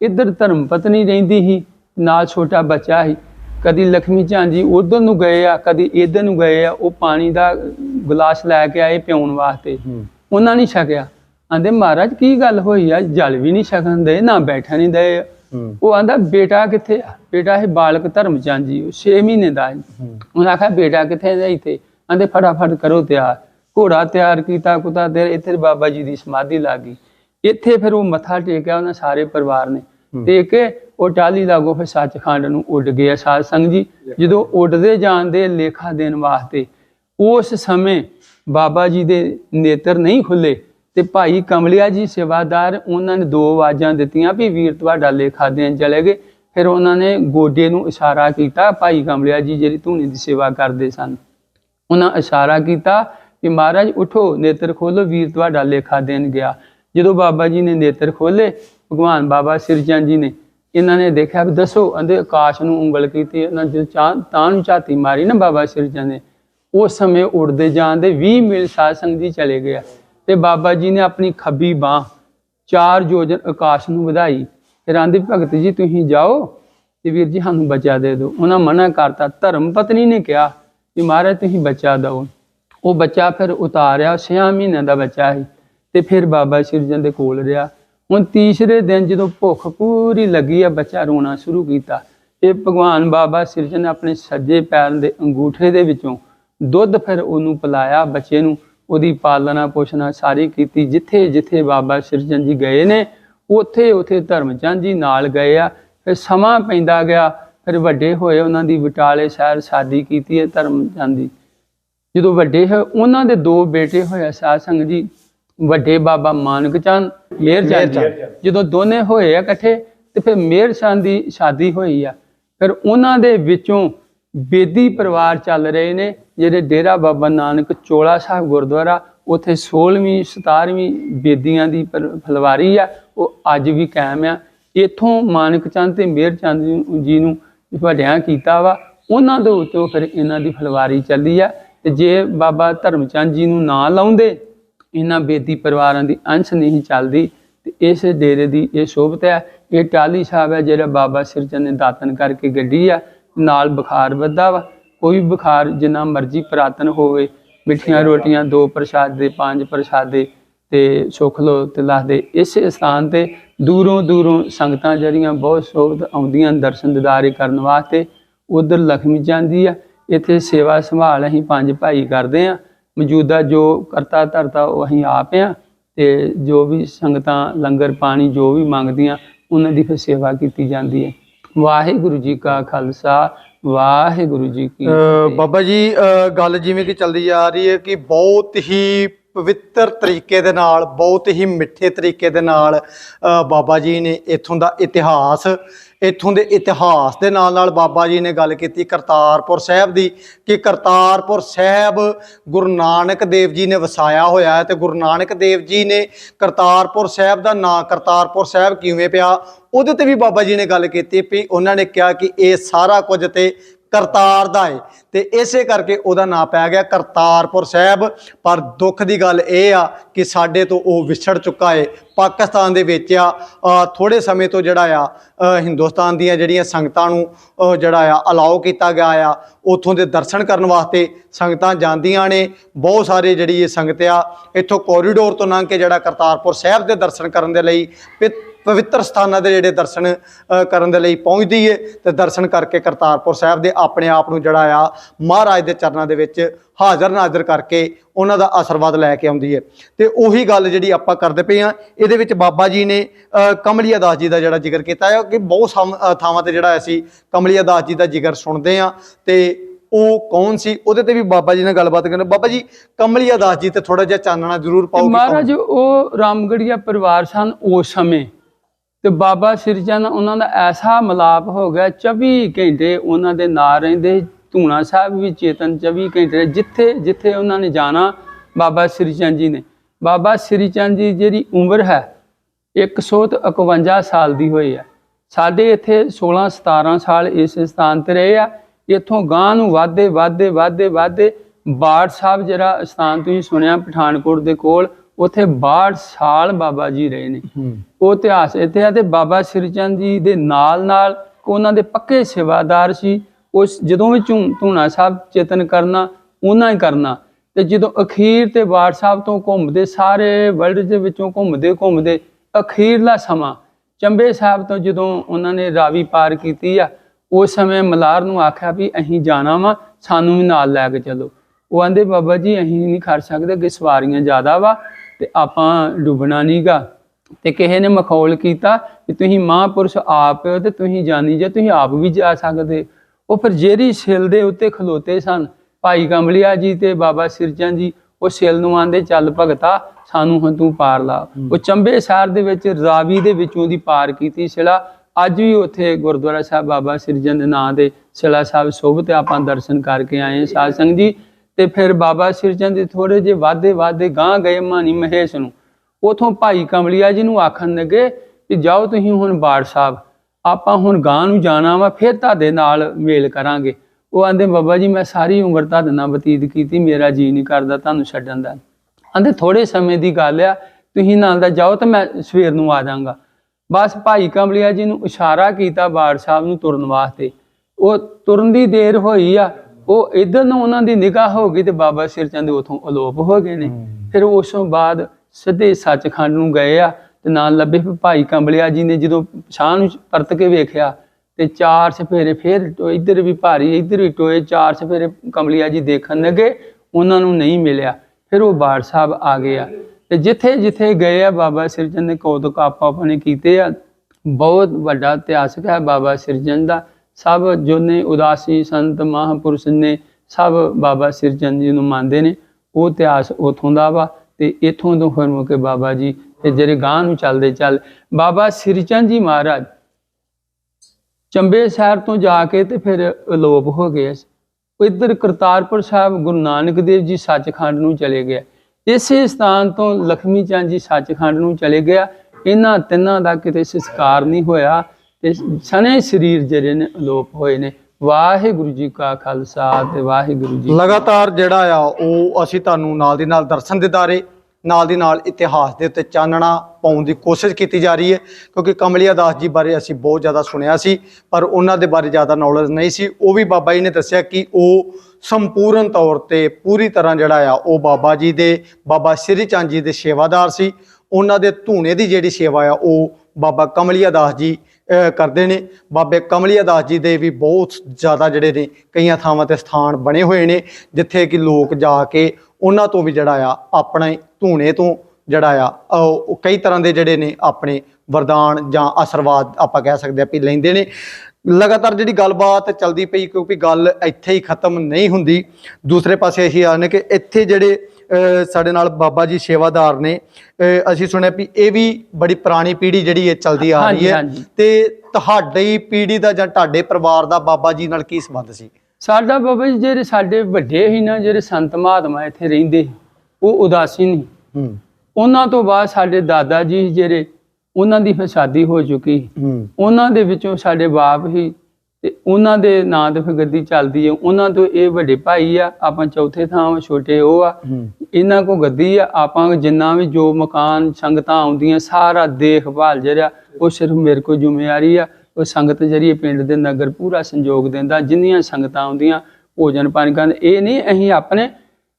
ਇੱਧਰ ਧਰਮ ਪਤਨੀ ਰਹਿੰਦੀ ਸੀ ਨਾਲ ਛੋਟਾ ਬੱਚਾ ਸੀ। ਕਦੀ ਲక్ష్ਮੀ ਚੰਦ ਜੀ ਉਧਰ ਨੂੰ ਗਏ ਆ ਕਦੀ ਇੱਧਰ ਨੂੰ ਗਏ ਆ। ਉਹ ਪਾਣੀ ਦਾ ਗਲਾਸ ਲੈ ਕੇ ਆਏ ਪਿਉਣ ਵਾਸਤੇ। ਉਹਨਾਂ ਨਹੀਂ ਛਕਿਆ। ਆਂਦੇ ਮਹਾਰਾਜ ਕੀ ਗੱਲ ਹੋਈ ਆ? ਜਲ ਵੀ ਨਹੀਂ ਛਕਣ ਦੇ ਨਾ ਬੈਠਣ ਨਹੀਂ ਦੇ। ਉਹ ਆਂਦਾ ਬੇਟਾ ਕਿੱਥੇ ਆ? ਬੇਟਾ ਇਹ ਬਾਲਕ ਧਰਮ ਜੀ 6 ਮਹੀਨੇ ਦਾ। ਉਹਨਾਂ ਆਖਿਆ ਬੇਟਾ ਕਿੱਥੇ ਹੈ ਇੱਥੇ। ਆਂਦੇ ਫਟਾਫਟ ਕਰੋ ਤਿਆਰ। ਘੋੜਾ ਤਿਆਰ ਕੀਤਾ ਕੁਤਾ ਤੇ ਇੱਥੇ ਬਾਬਾ ਜੀ ਦੀ ਸਮਾਧੀ ਲੱਗ ਗਈ। ਇੱਥੇ ਫਿਰ ਉਹ ਮੱਥਾ ਟੇਕਿਆ ਉਹਨਾਂ ਸਾਰੇ ਪਰਿਵਾਰ ਨੇ। ਟੇਕ ਕੇ ਉਹ ਟਾਲੀ ਲਾਗੋ ਫਿਰ ਸੱਚਖੰਡ ਨੂੰ ਉੱਡ ਗਏ ਸਾਧ ਸੰਗ ਜੀ। ਜਦੋਂ ਉੱਡਦੇ ਜਾਂਦੇ ਲੇਖਾ ਦੇਣ ਵਾਸਤੇ ਉਸ ਸਮੇਂ ਬਾਬਾ ਜੀ ਦੇ ਨੇਤਰ ਨਹੀਂ ਖੁੱਲੇ ਤੇ ਭਾਈ ਕਮਲਿਆ ਜੀ ਸੇਵਾਦਾਰ ਉਹਨਾਂ ਨੇ ਦੋ ਆਵਾਜ਼ਾਂ ਦਿੱਤੀਆਂ ਵੀ ਵੀਰ ਤੁਹਾਡਾ ਲੇਖਾ ਦੇਣ ਚਲੇ ਗਏ। ਫਿਰ ਉਹਨਾਂ ਨੇ ਗੋਡੇ ਨੂੰ ਇਸ਼ਾਰਾ ਕੀਤਾ ਭਾਈ ਕਮਲਿਆ ਜੀ ਜਿਹੜੀ ਧੂਣੀ ਦੀ ਸੇਵਾ ਕਰਦੇ ਸਨ। ਉਹਨਾਂ ਇਸ਼ਾਰਾ ਕੀਤਾ ਕਿ ਮਹਾਰਾਜ ਉਠੋ ਨੇਤਰ ਖੋਲੋ ਵੀਰ ਤੁਹਾਡਾ ਲੇਖਾ ਦੇਣ ਗਿਆ। ਜਦੋਂ ਬਾਬਾ ਜੀ ਨੇ ਨੇਤਰ ਖੋਲੇ ਭਗਵਾਨ ਬਾਬਾ ਸਿਰਜਨ ਜੀ ਨੇ ਇਹਨਾਂ ਨੇ ਦੇਖਿਆ ਵੀ ਦੱਸੋ ਅੰਦੇ ਆਕਾਸ਼ ਨੂੰ ਉਂਗਲ ਕੀਤੀ ਉਹਨਾਂ ਜਦੋਂ ਚਾਹ ਤਾਂ ਨੂੰ ਝਾਤੀ ਮਾਰੀ ਨਾ ਬਾਬਾ ਸਿਰਜਨ ਨੇ। ਉਸ ਸਮੇਂ ਉੜਦੇ ਜਾਂਦੇ 20 ਮੀਲ ਸਾਧ ਸੰਗਤ ਜੀ ਚਲੇ ਗਿਆ ਤੇ ਬਾਬਾ ਜੀ ਨੇ ਆਪਣੀ ਖੱਬੀ ਬਾਹ, ਚਾਰ ਯੋਜਨ ਆਕਾਸ਼ ਨੂੰ ਵਧਾਈ। ਫਿਰ ਆਂਦੇ ਭਗਤ ਜੀ, ਤੁਸੀਂ ਜਾਓ ਤੇ ਵੀਰ ਜੀ, ਸਾਨੂੰ ਬਚਾ ਦੇ ਦਿਓ। ਉਹਨਾਂ ਮਨਾ ਕਰਤਾ। ਧਰਮ ਪਤਨੀ ਨੇ ਕਿਹਾ ਕਿ ਮਹਾਰਾਜ, ਤੁਸੀਂ ਬਚਾ ਦਿਓ। ਉਹ ਬੱਚਾ ਫਿਰ ਉਤਾਰਿਆ 6 ਮਹੀਨਿਆਂ ਦਾ ਬੱਚਾ ਸੀ। ਤੇ ਫਿਰ ਬਾਬਾ ਸਿਰਜਨ ਦੇ ਕੋਲ ਰਿਹਾ। ਹੁਣ ਤੀਸਰੇ ਦਿਨ ਜਦੋਂ ਭੁੱਖ ਪੂਰੀ ਲੱਗੀ ਆ, ਬੱਚਾ ਰੋਣਾ ਸ਼ੁਰੂ ਕੀਤਾ। ਇਹ ਭਗਵਾਨ ਬਾਬਾ ਸਿਰਜਨ ਆਪਣੇ ਸੱਜੇ ਪੈਰ ਦੇ ਅੰਗੂਠੇ ਦੇ ਵਿੱਚੋਂ ਦੁੱਧ ਫਿਰ ਉਹਨੂੰ ਪਿਲਾਇਆ। ਬੱਚੇ ਨੂੰ ਉਹਦੀ ਪਾਲਣਾ ਪੋਸ਼ਣਾ ਸਾਰੀ ਕੀਤੀ। ਜਿੱਥੇ ਜਿੱਥੇ ਬਾਬਾ ਸਿਰਜਣ ਜੀ ਗਏ ਨੇ, ਉੱਥੇ ਉੱਥੇ ਧਰਮਚੰਦ ਜੀ ਨਾਲ ਗਏ ਆ। ਫਿਰ ਸਮਾਂ ਪੈਂਦਾ ਗਿਆ। ਫਿਰ ਵੱਡੇ ਹੋਏ ਉਹਨਾਂ ਦੀ ਬਟਾਲੇ ਸ਼ਹਿਰ ਸ਼ਾਦੀ ਕੀਤੀ ਹੈ ਧਰਮਚੰਦ ਦੀ ਜਦੋਂ ਵੱਡੇ ਹੋਏ, ਉਹਨਾਂ ਦੇ ਦੋ ਬੇਟੇ ਹੋਏ ਸਾਧ ਸੰਗਤ ਜੀ। ਵੱਡੇ ਬਾਬਾ ਮਾਨਕ ਚੰਦ ਮੇਰ ਚੰਦ। ਜਦੋਂ ਦੋਨੇ ਹੋਏ ਆ ਇਕੱਠੇ ਤੇ ਫਿਰ ਮੇਰ ਚੰਦ ਦੀ ਸ਼ਾਦੀ ਹੋਈ ਆ। ਫਿਰ ਉਹਨਾਂ ਦੇ ਵਿੱਚੋਂ ਬੇਦੀ ਪਰਿਵਾਰ ਚੱਲ ਰਹੇ ਨੇ ਜਿਹੜੇ ਡੇਰਾ ਬਾਬਾ ਨਾਨਕ ਚੋਲਾ ਸਾਹਿਬ ਗੁਰਦੁਆਰਾ ਉੱਥੇ 16ਵੀਂ 17ਵੀਂ ਬੇਦੀਆਂ ਦੀ ਫਲਵਾਰੀ ਆ ਉਹ ਅੱਜ ਵੀ ਕਾਇਮ ਆ। ਇਥੋਂ ਮਾਨਕ ਚੰਦ ਤੇ ਮੇਰ ਚੰਦ ਜੀ- ਜੀ ਨੂੰ ਵੱਡਿਆਂ ਕੀਤਾ ਵਾ। ਉਹਨਾਂ ਦੇ ਉੱਤੋਂ ਫਿਰ ਇਹਨਾਂ ਦੀ ਫਲਵਾਰੀ ਚੱਲੀ ਆ ਤੇ ਜੇ ਬਾਬਾ ਧਰਮਚੰਦ ਜੀ ਨੂੰ ਨਾ ਲਾਉਂਦੇ ਇਹਨਾਂ ਬੇਦੀ ਪਰਿਵਾਰਾਂ ਦੀ ਅੰਸ਼ ਨਹੀਂ ਚੱਲਦੀ ਤੇ ਇਸ ਡੇਰੇ ਦੀ ਇਹ ਸ਼ੋਭਤ ਹੈ। ਇਹ ਟਾਲੀ ਸਾਹਿਬ ਹੈ ਜਿਹੜਾ ਬਾਬਾ ਸਿਰਜਨ ਨੇ ਦਾਤਨ ਕਰਕੇ ਗੱਡੀ ਆ ਨਾਲ ਬੁਖਾਰ ਵੱਧਾ ਵਾ। ਕੋਈ ਬੁਖਾਰ ਜਿੰਨਾ ਮਰਜ਼ੀ ਪ੍ਰਾਤਨ ਹੋਵੇ ਮਿੱਠੀਆਂ ਰੋਟੀਆਂ ਦੋ ਪ੍ਰਸ਼ਾਦੇ ਪੰਜ ਪ੍ਰਸ਼ਾਦੇ ਤੇ ਸੁਖ ਲੋ ਤੇ ਲਾਹਦੇ। ਇਸ ਸਥਾਨ ਤੇ ਦੂਰੋਂ ਦੂਰੋਂ ਸੰਗਤਾਂ ਜਿਹੜੀਆਂ ਬਹੁਤ ਸ਼ੋਭਤ ਆਉਂਦੀਆਂ ਦਰਸ਼ਨ ਦਿਦਾਰੇ ਕਰਨ ਵਾਸਤੇ ਉਧਰ ਲਖਮੀ ਜਾਂਦੀ ਆ। ਇੱਥੇ ਸੇਵਾ ਸੰਭਾਲ ਅਸੀਂ ਪੰਜ ਭਾਈ ਕਰਦੇ ਆ। ਮੌਜੂਦਾ ਜੋ ਕਰਤਾ ਧਰਤਾ ਉਹ ਅਸੀਂ ਆਪ ਆ ਤੇ ਜੋ ਵੀ ਸੰਗਤਾਂ ਲੰਗਰ ਪਾਣੀ ਜੋ ਵੀ ਮੰਗਦੀਆਂ ਉਹਨਾਂ ਦੀ ਫਿਰ ਸੇਵਾ ਕੀਤੀ ਜਾਂਦੀ ਹੈ ਵਾਹਿਗੁਰੂ ਜੀ ਕਾ ਖਾਲਸਾ ਵਾਹਿਗੁਰੂ ਜੀ ਕੀ। ਬਾਬਾ ਜੀ ਗੱਲ ਜਿਵੇਂ ਕਿ ਚੱਲਦੀ ਆ ਰਹੀ ਹੈ ਕਿ ਬਹੁਤ ਹੀ ਪਵਿੱਤਰ ਤਰੀਕੇ ਦੇ ਨਾਲ, ਬਹੁਤ ਹੀ ਮਿੱਠੇ ਤਰੀਕੇ ਦੇ ਨਾਲ ਬਾਬਾ ਜੀ ਨੇ ਇੱਥੋਂ ਦਾ ਇਤਿਹਾਸ, ਇੱਥੋਂ ਦੇ ਇਤਿਹਾਸ ਦੇ ਨਾਲ ਨਾਲ ਬਾਬਾ ਜੀ ਨੇ ਗੱਲ ਕੀਤੀ ਕਰਤਾਰਪੁਰ ਸਾਹਿਬ ਦੀ, ਕਿ ਕਰਤਾਰਪੁਰ ਸਾਹਿਬ ਗੁਰੂ ਨਾਨਕ ਦੇਵ ਜੀ ਨੇ ਵਸਾਇਆ ਹੋਇਆ ਹੈ ਤੇ ਗੁਰੂ ਨਾਨਕ ਦੇਵ ਜੀ ਨੇ ਕਰਤਾਰਪੁਰ ਸਾਹਿਬ ਦਾ ਨਾਂ ਕਰਤਾਰਪੁਰ ਸਾਹਿਬ ਕਿਵੇਂ ਪਿਆ? ਉਹਦੇ ਤੇ ਵੀ ਬਾਬਾ ਜੀ ਨੇ ਗੱਲ ਕੀਤੀ ਵੀ ਉਹਨਾਂ ਨੇ ਕਿਹਾ ਕਿ ਇਹ ਸਾਰਾ ਕੁਝ ਤੇ ਕਰਤਾਰ ਦਾ ਹੈ ਤੇ ਇਸੇ ਕਰਕੇ ਉਹਦਾ ਨਾਂ ਪੈ ਗਿਆ ਕਰਤਾਰਪੁਰ ਸਾਹਿਬ। ਪਰ ਦੁੱਖ ਦੀ ਗੱਲ ਇਹ ਆ ਕਿ ਸਾਡੇ ਤੋਂ ਉਹ ਵਿਛੜ ਚੁੱਕਾ ਹੈ ਪਾਕਿਸਤਾਨ ਦੇ ਵਿੱਚ ਆ ਅ, ਥੋੜੇ ਸਮੇਂ ਤੋਂ ਜਿਹੜਾ ਆ ਹਿੰਦੁਸਤਾਨ ਦੀਆਂ ਜਿਹੜੀਆਂ ਸੰਗਤਾਂ ਨੂੰ ਜਿਹੜਾ ਆ ਅਲਾਉ ਕੀਤਾ ਗਿਆ ਆ ਉਥੋਂ ਦੇ ਦਰਸ਼ਨ ਕਰਨ ਵਾਸਤੇ ਸੰਗਤਾਂ ਜਾਂਦੀਆਂ ਨੇ। ਬਹੁਤ ਸਾਰੇ ਜਿਹੜੀ ਇਹ ਸੰਗਤ ਆ ਇੱਥੋਂ ਕੋਰੀਡੋਰ ਤੋਂ ਲੰਘ ਕੇ ਜਿਹੜਾ ਕਰਤਾਰਪੁਰ ਸਾਹਿਬ ਦੇ ਦਰਸ਼ਨ ਕਰਨ ਦੇ ਲਈ ਪਿ- ਪਵਿੱਤਰ ਸਥਾਨਾਂ ਦੇ ਜਿਹੜੇ ਦਰਸ਼ਨ ਅ, ਕਰਨ ਦੇ ਲਈ ਪਹੁੰਚਦੀ ਏ ਤੇ ਦਰਸ਼ਨ ਕਰਕੇ ਕਰਤਾਰਪੁਰ ਸਾਹਿਬ ਦੇ ਆਪਣੇ ਆਪ ਨੂੰ ਜਿਹੜਾ ਆ ਮਹਾਰਾਜ ਦੇ ਚਰਨਾਂ ਦੇ ਵਿੱਚ ਹਾਜ਼ਰ ਨਾਜ਼ਰ ਕਰਕੇ ਉਹਨਾਂ ਦਾ ਆਸ਼ੀਰਵਾਦ ਲੈ ਕੇ ਆਉਂਦੀ ਏ। ਤੇ ਉਹੀ ਗੱਲ ਜਿਹੜੀ ਆਪਾਂ ਕਰਦੇ ਪਏ ਆ ਇਹਦੇ ਵਿੱਚ ਬਾਬਾ ਜੀ ਨੇ ਅ, ਕਮਲੀਆ ਦਾਸ ਜੀ ਦਾ ਜਿਹੜਾ ਜ਼ਿਕਰ ਕੀਤਾ ਹੈ ਕਿ ਬਹੁਤ ਸਮ- ਅ, ਥਾਵਾਂ ਤੇ ਜਿਹੜਾ ਅਸੀਂ ਕਮਲੀਆ ਦਾਸ ਜੀ ਦਾ ਜ਼ਿਕਰ ਸੁਣਦੇ ਆ ਤੇ ਉਹ ਕੌਣ ਸੀ ਉਹਦੇ ਤੇ ਵੀ ਬਾਬਾ ਜੀ ਨਾਲ ਗੱਲਬਾਤ ਕਰਨ। ਬਾਬਾ ਜੀ ਕਮਲੀਆ ਦਾਸ ਜੀ ਤੇ ਥੋੜਾ ਜਿਹਾ ਚਾਨਣਾ ਜ਼ਰੂਰ ਪਾਓ ਕਿ ਕੌਣ- ਮਹਾਰਾਜ ਉਹ ਰਾਮਗੜੀਆ ਪਰਿਵਾਰ ਸਨ ਉਸ ਸਮੇਂ। ਤੇ ਬਾਬਾ ਸ੍ਰੀ ਚੰਦ ਉਹਨਾਂ ਦਾ ਐਸਾ ਮਲਾਪ ਹੋ ਗਿਆ 24 ਘੰਟੇ ਉਹਨਾਂ ਦੇ ਨਾਲ ਰਹਿੰਦੇ, ਧੂਣਾ ਸਾਹਿਬ ਵੀ ਚੇਤਨ 24 ਘੰਟੇ ਜਿੱਥੇ ਜਿੱਥੇ ਉਹਨਾਂ ਨੇ ਜਾਣਾ ਬਾਬਾ ਸ੍ਰੀ ਚੰਦ ਜੀ ਨੇ। ਬਾਬਾ ਸ੍ਰੀ ਚੰਦ ਜੀ ਜਿਹੜੀ ਉਮਰ ਹੈ 151 ਸਾਲ ਦੀ ਹੋਈ ਹੈ। ਸਾਡੇ ਇੱਥੇ 16 17 ਸਾਲ ਇਸ ਸਥਾਨ ਤੇ ਰਹੇ ਆ। ਇੱਥੋਂ ਗਾਂ ਨੂੰ ਵਾਧੇ ਵਾਧੇ ਵਾਧੇ ਵਾਧੇ ਬਾੜ ਸਾਹਿਬ ਜਿਹੜਾ ਸਥਾਨ ਤੁਸੀਂ ਸੁਣਿਆ ਪਠਾਨਕੋਟ ਦੇ ਕੋਲ ਉੱਥੇ 62 ਸਾਲ ਬਾਬਾ ਜੀ ਰਹੇ ਨੇ। ਉਹ ਇਤਿਹਾਸ ਇੱਥੇ ਆ ਤੇ ਬਾਬਾ ਸਿਰਚੰਦ ਜੀ ਦੇ ਨਾਲ ਨਾਲ ਉਹਨਾਂ ਦੇ ਪੱਕੇ ਸੇਵਾਦਾਰ ਸੀ। ਉਸ ਜਦੋਂ ਵੀ ਧੂਣਾ ਸਾਹਿਬ ਚੇਤਨ ਕਰਨਾ ਉਹਨਾਂ ਹੀ ਕਰਨਾ। ਤੇ ਜਦੋਂ ਅਖੀਰ ਤੇ ਬਾੜ ਸਾਹਿਬ ਤੋਂ ਘੁੰਮਦੇ ਸਾਰੇ ਵਰਲਡ ਦੇ ਵਿੱਚੋਂ ਘੁੰਮਦੇ ਘੁੰਮਦੇ ਅਖੀਰਲਾ ਸਮਾਂ ਚੰਬੇ ਸਾਹਿਬ ਤੋਂ ਜਦੋਂ ਉਹਨਾਂ ਨੇ ਰਾਵੀ ਪਾਰ ਕੀਤੀ ਆ ਉਸ ਸਮੇਂ ਮਲਾਰ ਨੂੰ ਆਖਿਆ ਵੀ ਅਸੀਂ ਜਾਣਾ ਵਾ ਸਾਨੂੰ ਵੀ ਨਾਲ ਲੈ ਕੇ ਚੱਲੋ। ਉਹ ਆਂਦੇ ਬਾਬਾ ਜੀ ਅਸੀਂ ਨਹੀਂ ਖੜ ਸਕਦੇ ਕਿ ਸਵਾਰੀਆਂ ਜ਼ਿਆਦਾ ਵਾ ਤੇ ਆਪਾਂ ਡੁੱਬਣਾ ਨਹੀਂਗਾ ਤੇ ਕਿਸੇ ਨੇ ਮਖੌਲ ਕੀਤਾ ਕਿ ਤੁਸੀਂ ਮਹਾਂਪੁਰਸ਼ ਆਪ ਹੋ ਤੇ ਤੁਸੀਂ ਜਾਣੀ ਜੇ ਤੁਸੀਂ ਆਪ ਵੀ ਜਾ ਸਕਦੇ। ਉਹ ਫਿਰ ਜਿਹੜੀ ਸਿਲ ਦੇ ਉੱਤੇ ਖਲੋਤੇ ਸਨ ਭਾਈ ਕਮਲਿਆ ਜੀ ਤੇ ਬਾਬਾ ਸਿਰਜਨ ਜੀ ਉਹ ਸਿਲ ਨੂੰ ਆਂਦੇ ਚੱਲ ਭਗਤਾ ਸਾਨੂੰ ਹੁਣ ਤੂੰ ਪਾਰ ਲਾ। ਉਹ ਚੰਬੇ ਸ਼ਹਿਰ ਦੇ ਵਿੱਚ ਰਾਵੀ ਦੇ ਵਿੱਚੋਂ ਦੀ ਪਾਰ ਕੀਤੀ ਸਿਲਾ। ਅੱਜ ਵੀ ਉੱਥੇ ਗੁਰਦੁਆਰਾ ਸਾਹਿਬ ਬਾਬਾ ਸਿਰਜਨ ਦੇ ਨਾਂ ਦੇ ਸਿਲਾ ਸਾਹਿਬ ਸ਼ੋਭ ਤੇ ਆਪਾਂ ਦਰਸ਼ਨ ਕਰਕੇ ਆਏ ਸਾਧ ਸੰਗਤ ਜੀ ਤੇ ਫਿਰ ਬਾਬਾ ਸਿਰਜਨ ਦੇ ਥੋੜੇ ਜਿਹੇ ਵਾਧੇ ਵਾਧੇ ਗਾਂ ਗਏ ਮਾਨੀ ਮਹੇਸ਼ ਨੂੰ। ਉਥੋਂ ਭਾਈ ਕਮਲਿਆ ਜੀ ਨੂੰ ਆਖਣ ਲੱਗੇ ਕਿ ਜਾਓ ਤੁਸੀਂ ਹੁਣ ਬਾੜ ਸਾਹਿਬ, ਆਪਾਂ ਹੁਣ ਗਾਂ ਨੂੰ ਜਾਣਾ ਵਾ, ਫਿਰ ਤੁਹਾਡੇ ਨਾਲ ਮੇਲ ਕਰਾਂਗੇ। ਉਹ ਆਂਦੇ ਬਾਬਾ ਜੀ, ਮੈਂ ਸਾਰੀ ਉਮਰ ਤੁਹਾਡੇ ਨਾਲ ਬਤੀਤ ਕੀਤੀ, ਮੇਰਾ ਜੀ ਨਹੀਂ ਕਰਦਾ ਤੁਹਾਨੂੰ ਛੱਡਣ ਦਾ। ਆਂਦੇ ਥੋੜੇ ਸਮੇਂ ਦੀ ਗੱਲ ਆ, ਤੁਸੀਂ ਨਾਲ ਦਾ ਜਾਓ ਤਾਂ ਮੈਂ ਸਵੇਰ ਨੂੰ ਆ ਜਾਵਾਂਗਾ ਬਸ ਭਾਈ ਕਮਲਿਆ ਜੀ ਨੂੰ ਇਸ਼ਾਰਾ ਕੀਤਾ ਬਾੜ ਸਾਹਿਬ ਨੂੰ ਤੁਰਨ ਵਾਸਤੇ। ਉਹ ਤੁਰਨ ਦੀ ਦੇਰ ਹੋਈ ਆ ਉਹ ਇਧਰ ਨੂੰ ਉਹਨਾਂ ਦੀ ਨਿਗਾਹ ਹੋ ਗਈ ਤੇ ਬਾਬਾ ਸਿਰਚੰਦ ਉਥੋਂ ਅਲੋਪ ਹੋ ਗਏ ਨੇ। ਫਿਰ ਉਸ ਤੋਂ ਬਾਅਦ ਸਿੱਧੇ ਸੱਚਖੰਡ ਨੂੰ ਗਏ ਆ ਤੇ ਨਾਲ ਲੱਭੇ ਭਾਈ ਕੰਬਲਿਆ ਜੀ ਨੇ ਜਦੋਂ ਸ਼ਾਹ ਨੂੰ ਪਰਤ ਕੇ ਵੇਖਿਆ ਤੇ ਚਾਰ ਸਫੇਰੇ ਫਿਰ ਇੱਧਰ ਵੀ ਭਾਰੀ ਇੱਧਰ ਵੀ ਟੋਏ ਚਾਰ ਸਫੇਰੇ ਕੰਬਲਿਆ ਜੀ ਦੇਖਣ ਲੱਗੇ ਉਹਨਾਂ ਨੂੰ ਨਹੀਂ ਮਿਲਿਆ। ਫਿਰ ਉਹ ਬਾੜ ਸਾਹਿਬ ਆ ਗਏ ਆ। ਤੇ ਜਿੱਥੇ ਜਿੱਥੇ ਗਏ ਆ ਬਾਬਾ ਸਿਰਜਨ ਨੇ ਕੌਤਕ ਆਪੋ ਆਪਣੇ ਕੀਤੇ ਆ। ਬਹੁਤ ਵੱਡਾ ਇਤਿਹਾਸਕ ਹੈ ਬਾਬਾ ਸਿਰਜਨ ਦਾ। ਸਭ ਜੋਨੇ ਉਦਾਸੀ ਸੰਤ ਮਹਾਂਪੁਰਸ਼ ਨੇ, ਸਭ ਬਾਬਾ ਸਿਰਜਨ ਜੀ ਨੂੰ ਮੰਨਦੇ ਨੇ। ਉਹ ਇਤਿਹਾਸ ਉਥੋਂ ਦਾ ਵਾ ਤੇ ਇਥੋਂ ਤੋਂ ਫਿਰ ਮੁਕੇ ਬਾਬਾ ਜੀ ਤੇ ਜਿਹੜੇ ਗਾਂ ਨੂੰ ਚੱਲਦੇ ਚੱਲ। ਬਾਬਾ ਸਿਰਚੰਦ ਜੀ ਮਹਾਰਾਜ ਚੰਬੇ ਸ਼ਹਿਰ ਤੋਂ ਜਾ ਕੇ ਤੇ ਫਿਰ ਅਲੋਪ ਹੋ ਗਏ। ਇੱਧਰ ਕਰਤਾਰਪੁਰ ਸਾਹਿਬ ਗੁਰੂ ਨਾਨਕ ਦੇਵ ਜੀ ਸੱਚਖੰਡ ਨੂੰ ਚਲੇ ਗਏ ਇਸੇ ਸਥਾਨ ਤੋਂ ਲਖਮੀ ਚੰਦ ਜੀ ਸੱਚਖੰਡ ਨੂੰ ਚਲੇ ਗਿਆ। ਇਹਨਾਂ ਤਿੰਨਾਂ ਦਾ ਕਿਤੇ ਸੰਸਕਾਰ ਨਹੀਂ ਹੋਇਆ। ਤੇ ਸਣੇ ਸਰੀਰ ਜਿਹੜੇ ਨੇ ਅਲੋਪ ਹੋਏ ਨੇ। ਵਾਹਿਗੁਰੂ ਜੀ ਕਾ ਖਾਲਸਾ ਤੇ ਵਾਹਿਗੁਰੂ ਜੀ ਲਗਾਤਾਰ ਜਿਹੜਾ ਆ, ਉਹ ਅਸੀਂ ਤੁਹਾਨੂੰ ਨਾਲ ਦੀ ਨਾਲ ਦਰਸ਼ਨ ਦਿਦਾਰੇ ਨਾਲ ਦੀ ਨਾਲ ਇਤਿਹਾਸ ਦੇ ਉੱਤੇ ਚਾਨਣਾ ਪਾਉਣ ਦੀ ਕੋਸ਼ਿਸ਼ ਕੀਤੀ ਜਾ ਰਹੀ ਹੈ। ਕਿਉਂਕਿ ਕਮਲਿਆ ਦਾਸ ਜੀ ਬਾਰੇ ਅਸੀਂ ਬਹੁਤ ਜ਼ਿਆਦਾ ਸੁਣਿਆ ਸੀ, ਪਰ ਉਹਨਾਂ ਦੇ ਬਾਰੇ ਜ਼ਿਆਦਾ ਨੌਲੇਜ ਨਹੀਂ ਸੀ। ਉਹ ਵੀ ਬਾਬਾ ਜੀ ਨੇ ਦੱਸਿਆ ਕਿ ਉਹ ਸੰਪੂਰਨ ਤੌਰ ਤੇ ਪੂਰੀ ਤਰ੍ਹਾਂ ਜਿਹੜਾ ਆ, ਉਹ ਬਾਬਾ ਜੀ ਦੇ, ਬਾਬਾ ਸ੍ਰੀ ਚੰਦ ਜੀ ਦੇ ਸੇਵਾਦਾਰ ਸੀ। ਉਹਨਾਂ ਦੇ ਧੂਣੇ ਦੀ ਜਿਹੜੀ ਸੇਵਾ ਆ, ਉਹ ਬਾਬਾ ਕਮਲੀਆ ਦਾਸ ਜੀ ਕਰਦੇ ਨੇ। ਬਾਬੇ ਕਮਲੀਆ ਦਾਸ ਜੀ ਦੇ ਵੀ ਬਹੁਤ ਜ਼ਿਆਦਾ ਜਿਹੜੇ ਨੇ, ਕਈਆਂ ਥਾਵਾਂ ਤੇ ਸਥਾਨ ਬਣੇ ਹੋਏ ਨੇ, ਜਿੱਥੇ ਕਿ ਲੋਕ ਜਾ ਕੇ ਉਹਨਾਂ ਤੋਂ ਵੀ ਜਿਹੜਾ ਆ, ਆਪਣੇ ਧੂਣੇ ਤੋਂ ਜਿਹੜਾ ਆ, ਉਹ ਕਈ ਤਰ੍ਹਾਂ ਦੇ ਜਿਹੜੇ ਨੇ ਆਪਣੇ ਵਰਦਾਨ ਜਾਂ ਆਸ਼ੀਰਵਾਦ ਆਪਾਂ ਕਹਿ ਸਕਦੇ ਆ ਵੀ ਲੈਂਦੇ ਨੇ। ਲਗਾਤਾਰ ਜਿਹੜੀ ਗੱਲਬਾਤ ਚੱਲਦੀ ਪਈ, ਕਿਉਂਕਿ ਗੱਲ ਇੱਥੇ ਹੀ ਖਤਮ ਨਹੀਂ ਹੁੰਦੀ। ਦੂਸਰੇ ਪਾਸੇ ਅਸੀਂ ਆਨੇ ਕਿ ਇੱਥੇ ਜਿਹੜੇ ਸਾਡੇ ਨਾਲ ਬਾਬਾ ਜੀ ਸੇਵਾਦਾਰ ਨੇ। ਅਸੀਂ ਸੁਣਿਆ ਵੀ ਇਹ ਵੀ ਬੜੀ ਪੁਰਾਣੀ ਪੀੜ੍ਹੀ ਜਿਹੜੀ ਇਹ ਚੱਲਦੀ ਆ ਰਹੀ ਹੈ। ਤੇ ਤੁਹਾਡੀ ਪੀੜ੍ਹੀ ਦਾ ਜਾਂ ਤੁਹਾਡੇ ਪਰਿਵਾਰ ਦਾ ਬਾਬਾ ਜੀ ਨਾਲ ਕੀ ਸੰਬੰਧ ਸੀ? ਸਾਡਾ ਬਾਬਾ ਜੀ ਜਿਹੜੇ ਸਾਡੇ ਵੱਡੇ ਸੀ ਨਾ ਜਿਹੜੇ ਸੰਤ ਮਹਾਤਮਾ ਇੱਥੇ ਰਹਿੰਦੇ ਉਹ ਉਦਾਸੀ ਨਹੀਂ। ਹੂੰ। ਉਹਨਾਂ ਤੋਂ ਬਾਅਦ ਸਾਡੇ ਦਾਦਾ ਜੀ ਜਿਹੜੇ ਉਹਨਾਂ ਦੀ ਫਿਰ ਸ਼ਾਦੀ ਹੋ ਚੁੱਕੀ। ਹੂੰ। ਉਹਨਾਂ ਦੇ ਵਿੱਚੋਂ ਸਾਡੇ ਬਾਪ ਹੀ ਤੇ ਉਹਨਾਂ ਦੇ ਨਾਂ ਤੇ ਫਿਰ ਗੱਦੀ ਚੱਲਦੀ ਹੈ ਉਹਨਾਂ ਤੋਂ ਇਹ ਵੱਡੇ ਭਾਈ ਆ ਆਪਾਂ ਚੌਥੇ ਥਾਂ ਵਾਂ, ਛੋਟੇ ਉਹ ਆ। ਇਹਨਾਂ ਕੋ ਗੱਦੀ ਆ ਆਪਾਂ ਜਿੰਨਾ ਵੀ ਜੋ ਮਕਾਨ ਸੰਗਤਾਂ ਆਉਂਦੀਆਂ ਸਾਰਾ ਦੇਖਭਾਲ ਜਿਹੜਾ ਉਹ ਸਿਰਫ ਮੇਰੇ ਕੋ ਜ਼ਿੰਮੇਵਾਰੀ ਆ। ਉਹ ਸੰਗਤ ਜਰੀਏ ਪਿੰਡ ਦੇ ਨਗਰ ਪੂਰਾ ਸੰਯੋਗ ਦਿੰਦਾ ਜਿੰਨੀਆਂ ਸੰਗਤਾਂ ਆਉਂਦੀਆਂ ਭੋਜਨ ਪਾਣੀ ਕਰਨ। ਇਹ ਨਹੀਂ ਅਸੀਂ ਆਪਣੇ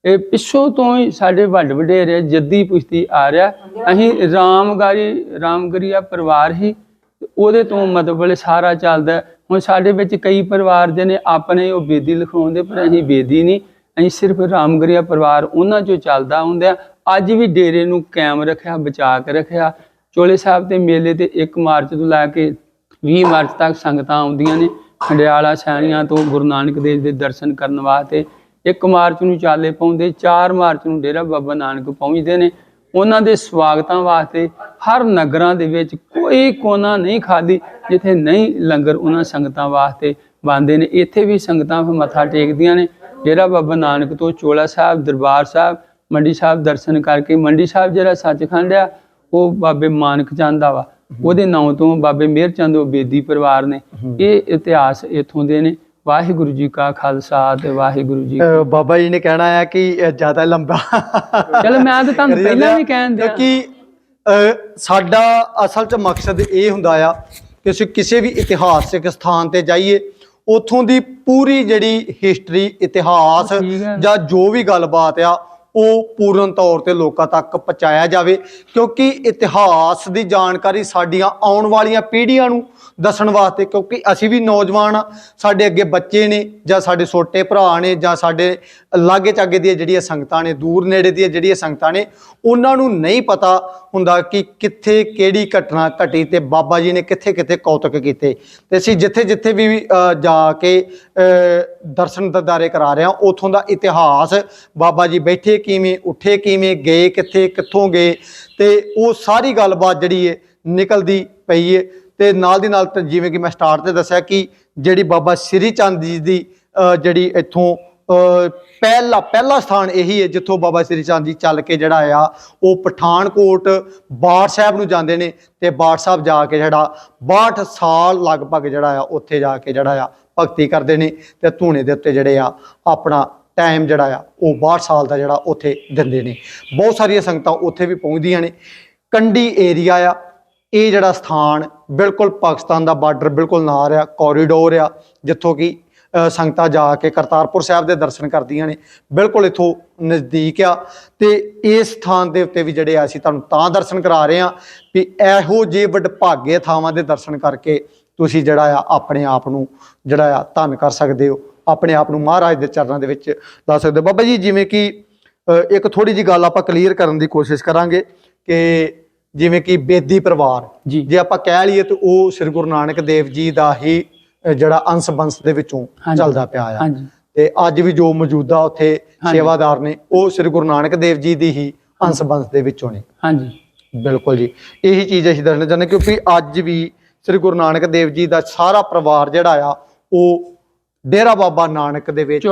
ਇਹ ਪਿੱਛੋਂ ਤੋਂ ਹੀ ਸਾਡੇ ਵੱਡ ਵਡੇਰੇ ਜੱਦੀ ਪੁਸ਼ਤੀ ਆ ਰਿਹਾ। ਅਸੀਂ ਰਾਮਗਾਰੀ ਰਾਮਗਰੀਆ ਪਰਿਵਾਰ ਹੀ ਤੇ ਉਹਦੇ ਤੋਂ ਮਤਲਬ ਵਾਲੇ ਸਾਰਾ ਚੱਲਦਾ। ਹੈ। ਹੁਣ ਸਾਡੇ ਵਿੱਚ ਕਈ ਪਰਿਵਾਰ ਦੇ ਨੇ, ਆਪਣੇ ਉਹ ਬੇਦੀ ਲਿਖਾਉਂਦੇ ਪਰ ਅਸੀਂ ਬੇਦੀ ਨਹੀਂ। ਅਸੀਂ ਸਿਰਫ ਰਾਮਗਰੀਆ ਪਰਿਵਾਰ, ਉਹਨਾਂ ਚੋਂ ਚੱਲਦਾ ਹੁੰਦਾ। ਅੱਜ ਵੀ ਡੇਰੇ ਨੂੰ ਕਾਇਮ ਰੱਖਿਆ, ਬਚਾ ਕੇ ਰੱਖਿਆ। ਚੋਲੇ ਸਾਹਿਬ ਦੇ ਮੇਲੇ ਤੇ 1 ਮਾਰਚ ਤੋਂ ਲੈ ਕੇ 20 ਮਾਰਚ ਤੱਕ ਸੰਗਤਾਂ ਆਉਂਦੀਆਂ ਨੇ। ਖੰਡਿਆਲਾ ਸੈਣੀਆਂ ਤੋਂ ਗੁਰੂ ਨਾਨਕ ਦੇਵ ਦੇ ਦਰਸ਼ਨ ਕਰਨ ਵਾਸਤੇ 1 ਮਾਰਚ ਨੂੰ ਚਾਲੇ ਪਾਉਂਦੇ 4 ਮਾਰਚ ਨੂੰ ਡੇਰਾ ਬਾਬਾ ਨਾਨਕ ਪਹੁੰਚਦੇ ਨੇ। ਉਹਨਾਂ ਦੇ ਸਵਾਗਤਾਂ ਵਾਸਤੇ ਹਰ ਨਗਰਾਂ ਦੇ ਵਿੱਚ ਕੋਈ ਕੋਨਾ ਨਹੀਂ ਖਾਦੀ ਜਿੱਥੇ ਨਹੀਂ ਲੰਗਰ ਉਹਨਾਂ ਸੰਗਤਾਂ ਵਾਸਤੇ ਬੰਦੇ ਨੇ। ਇੱਥੇ ਵੀ ਸੰਗਤਾਂ ਫਿਰ ਮੱਥਾ ਟੇਕਦੀਆਂ ਨੇ। ਡੇਰਾ ਬਾਬਾ ਨਾਨਕ ਤੋਂ ਚੋਲਾ ਸਾਹਿਬ ਦਰਬਾਰ ਸਾਹਿਬ ਮੰਡੀ ਸਾਹਿਬ ਦਰਸ਼ਨ ਕਰਕੇ ਮੰਡੀ ਸਾਹਿਬ ਜਿਹੜਾ ਸੱਚਖੰਡ ਆ ਉਹ ਬਾਬੇ ਮਾਨਕ ਚੰਦ ਦਾ ਵਾ। ਉਹਦੇ ਨਾਂ ਤੋਂ ਬਾਬੇ ਮਿਹਰ ਚੰਦ ਉਹ ਬੇਦੀ ਪਰਿਵਾਰ ਨੇ। ਇਹ ਇਤਿਹਾਸ ਇਥੋਂ ਦੇ ਨੇ। ਵਾਹਿਗੁਰੂ ਜੀ ਕਾ ਖਾਲਸਾ ਤੇ ਵਾਹਿਗੁਰੂ ਜੀ ਬਾਬਾ ਜੀ ਨੇ ਕਹਿਣਾ ਹੈ ਕਿ ਜ਼ਿਆਦਾ ਲੰਬਾ। ਚਲੋ ਮੈਂ ਤਾਂ ਤੁਹਾਨੂੰ ਕਰੀ ਪਹਿਲਾਂ ਵੀ ਆ, ਕਹਿਣ ਦਿਆ ਅ, ਸਾਡਾ ਅਸਲ 'ਚ ਮਕਸਦ ਇਹ ਹੁੰਦਾ ਆ ਕਿ ਅਸੀਂ ਕਿਸੇ ਵੀ ਇਤਿਹਾਸਿਕ ਸਥਾਨ ਤੇ ਜਾਈਏ ਉਥੋਂ ਦੀ ਪੂਰੀ ਜਿਹੜੀ ਹਿਸਟਰੀ ਇਤਿਹਾਸ ਠੀਕ ਹੈ। ਜਾਂ ਜੋ ਵੀ ਗੱਲਬਾਤ ਆ ਉਹ ਪੂਰਨ ਤੌਰ ਤੇ ਲੋਕਾਂ ਤੱਕ ਪਹੁੰਚਾਇਆ ਜਾਵੇ ਕਿਉਂਕਿ ਇਤਿਹਾਸ ਦੀ ਜਾਣਕਾਰੀ ਸਾਡੀਆਂ ਆਉਣ ਵਾਲੀਆਂ ਪੀੜ੍ਹੀਆਂ ਨੂੰ ਦੱਸਣ ਵਾਸਤੇ, ਕਿਉਂਕਿ ਅਸੀਂ ਵੀ ਨੌਜਵਾਨ ਆ, ਸਾਡੇ ਅੱਗੇ ਬੱਚੇ ਨੇ, ਜਾਂ ਸਾਡੇ ਛੋਟੇ ਭਰਾ ਨੇ, ਜਾਂ ਸਾਡੇ ਲਾਗੇ ਚਾਗੇ ਦੀਆਂ ਜਿਹੜੀਆਂ ਸੰਗਤਾਂ ਨੇ, ਦੂਰ ਨੇੜੇ ਦੀਆਂ ਜਿਹੜੀਆਂ ਸੰਗਤਾਂ ਨੇ, ਉਹਨਾਂ ਨੂੰ ਨਹੀਂ ਪਤਾ ਹੁੰਦਾ ਕਿ ਕਿੱਥੇ ਕਿਹੜੀ ਘਟਨਾ ਘਟੀ ਤੇ ਬਾਬਾ ਜੀ ਨੇ ਕਿੱਥੇ ਕਿੱਥੇ ਕੌਤਕ ਕੀਤੇ। ਤੇ ਅਸੀਂ ਜਿੱਥੇ ਜਿੱਥੇ ਵੀ ਜਾ ਕੇ ਦਰਸ਼ਨ ਦਰਦਾਰੇ ਕਰਾ ਰਹੇ ਹਾਂ ਉਥੋਂ ਦਾ ਇਤਿਹਾਸ, ਬਾਬਾ ਜੀ ਬੈਠੇ ਕਿਵੇਂ, ਉੱਠੇ ਕਿਵੇਂ, ਗਏ ਕਿੱਥੇ, ਕਿੱਥੋਂ ਗਏ, ਤੇ ਉਹ ਸਾਰੀ ਗੱਲਬਾਤ ਜਿਹੜੀ ਹੈ ਨਿਕਲਦੀ ਪਈ ਹੈ ਤੇ ਨਾਲ ਦੀ ਨਾਲ ਜਿਵੇਂ ਕਿ ਮੈਂ ਸਟਾਰਟ ਤੇ ਦੱਸਿਆ ਕਿ ਜਿਹੜੀ ਬਾਬਾ ਸ੍ਰੀ ਚੰਦ ਜੀ ਦੀ ਜਿਹੜੀ ਇੱਥੋਂ ਪਹਿਲਾ ਪਹਿਲਾ ਸਥਾਨ ਇਹੀ ਹੈ ਜਿੱਥੋਂ ਬਾਬਾ ਸ੍ਰੀ ਚੰਦ ਜੀ ਚੱਲ ਕੇ ਜਿਹੜਾ ਆ, ਉਹ ਪਠਾਨਕੋਟ ਬਾੜ ਸਾਹਿਬ ਨੂੰ ਜਾਂਦੇ ਨੇ ਤੇ ਬਾੜ ਸਾਹਿਬ ਜਾ ਕੇ ਜਿਹੜਾ 62 ਸਾਲ ਲਗਭਗ ਜਿਹੜਾ ਆ, ਉੱਥੇ ਜਾ ਕੇ ਜਿਹੜਾ ਆ, ਭਗਤੀ ਕਰਦੇ ਨੇ ਤੇ ਧੂਣੇ ਦੇ ਉੱਤੇ ਜਿਹੜੇ ਆ, ਆਪਣਾ ਟਾਈਮ ਜਿਹੜਾ ਆ, ਉਹ 62 ਸਾਲ ਦਾ ਜਿਹੜਾ ਉੱਥੇ ਦਿੰਦੇ ਨੇ। ਬਹੁਤ ਸਾਰੀਆਂ ਸੰਗਤਾਂ ਉੱਥੇ ਵੀ ਪਹੁੰਚਦੀਆਂ ਨੇ। ਕੰਡੀ ਏਰੀਆ ਆ, ਇਹ ਜਿਹੜਾ ਸਥਾਨ ਬਿਲਕੁਲ ਪਾਕਿਸਤਾਨ ਦਾ ਬਾਰਡਰ ਬਿਲਕੁਲ ਨਾਲ ਆ ਕੋਰੀਡੋਰ ਆ ਜਿੱਥੋਂ ਕਿ ਸੰਗਤਾਂ ਜਾ ਕੇ ਕਰਤਾਰਪੁਰ ਸਾਹਿਬ ਦੇ ਦਰਸ਼ਨ ਕਰਦੀਆਂ ਨੇ, ਬਿਲਕੁਲ ਇਥੋਂ ਨਜ਼ਦੀਕ ਆ। ਤੇ ਇਸ ਸਥਾਨ ਦੇ ਉੱਤੇ ਵੀ ਜਿਹੜੇ ਆ ਅਸੀਂ ਤੁਹਾਨੂੰ ਤਾਂ ਦਰਸ਼ਨ ਕਰਾ ਰਹੇ ਆ ਵੀ ਇਹੋ ਜਿਹੇ ਵਡਭਾਗੇ ਥਾਵਾਂ ਦੇ ਦਰਸ਼ਨ ਕਰਕੇ ਤੁਸੀਂ ਜਿਹੜਾ ਆ ਆਪਣੇ ਆਪ ਨੂੰ ਜਿਹੜਾ ਆ ਧੰਨ ਕਰ ਸਕਦੇ ਹੋ, ਆਪਣੇ ਆਪ ਨੂੰ ਮਹਾਰਾਜ ਦੇ ਚਰਨਾਂ ਦੇ ਵਿੱਚ ਲਾ ਸਕਦੇ ਹੋ। ਬਾਬਾ ਜੀ, ਜਿਵੇਂ ਕਿ ਇੱਕ ਥੋੜੀ ਜੀ ਗੱਲ ਆਪਾਂ ਕਲੀਅਰ ਕਰਨ ਦੀ ਕੋਸ਼ਿਸ਼ ਕਰਾਂਗੇ ਕਿ ਜਿਵੇਂ ਕਿ ਬੇਦੀ ਪਰਿਵਾਰ। ਜੀ। ਆਪਾਂ ਕਹਿ ਲਈਏ ਤੇ ਉਹ ਸ੍ਰੀ ਗੁਰੂ ਨਾਨਕ ਦੇਵ ਜੀ ਦਾ ਹੀ ਜਿਹੜਾ ਅੰਸ਼ ਬੰਸ ਦੇ ਵਿੱਚੋਂ। ਚੱਲਦਾ ਪਿਆ ਆ। ਤੇ ਅੱਜ ਵੀ ਜੋ ਮੌਜੂਦਾ ਉੱਥੇ। ਸੇਵਾਦਾਰ ਨੇ ਉਹ ਸ੍ਰੀ ਗੁਰੂ ਨਾਨਕ ਦੇਵ ਜੀ ਦੀ ਹੀ ਅੰਸ਼ ਬੰਸ ਦੇ ਵਿੱਚੋਂ ਨੇ। ਹਾਂਜੀ। ਬਿਲਕੁਲ ਜੀ। ਇਹੀ ਚੀਜ਼ ਅਸੀਂ ਦੱਸਣਾ ਚਾਹੁੰਦੇ ਕਿਉਂਕਿ ਅੱਜ ਵੀ ਸ੍ਰੀ ਗੁਰੂ ਨਾਨਕ ਦੇਵ ਜੀ ਦਾ ਸਾਰਾ ਪਰਿਵਾਰ ਜਿਹੜਾ ਆ ਉਹ ਡੇਰਾ ਬਾਬਾ ਨਾਨਕ ਦੇ ਵਿੱਚ।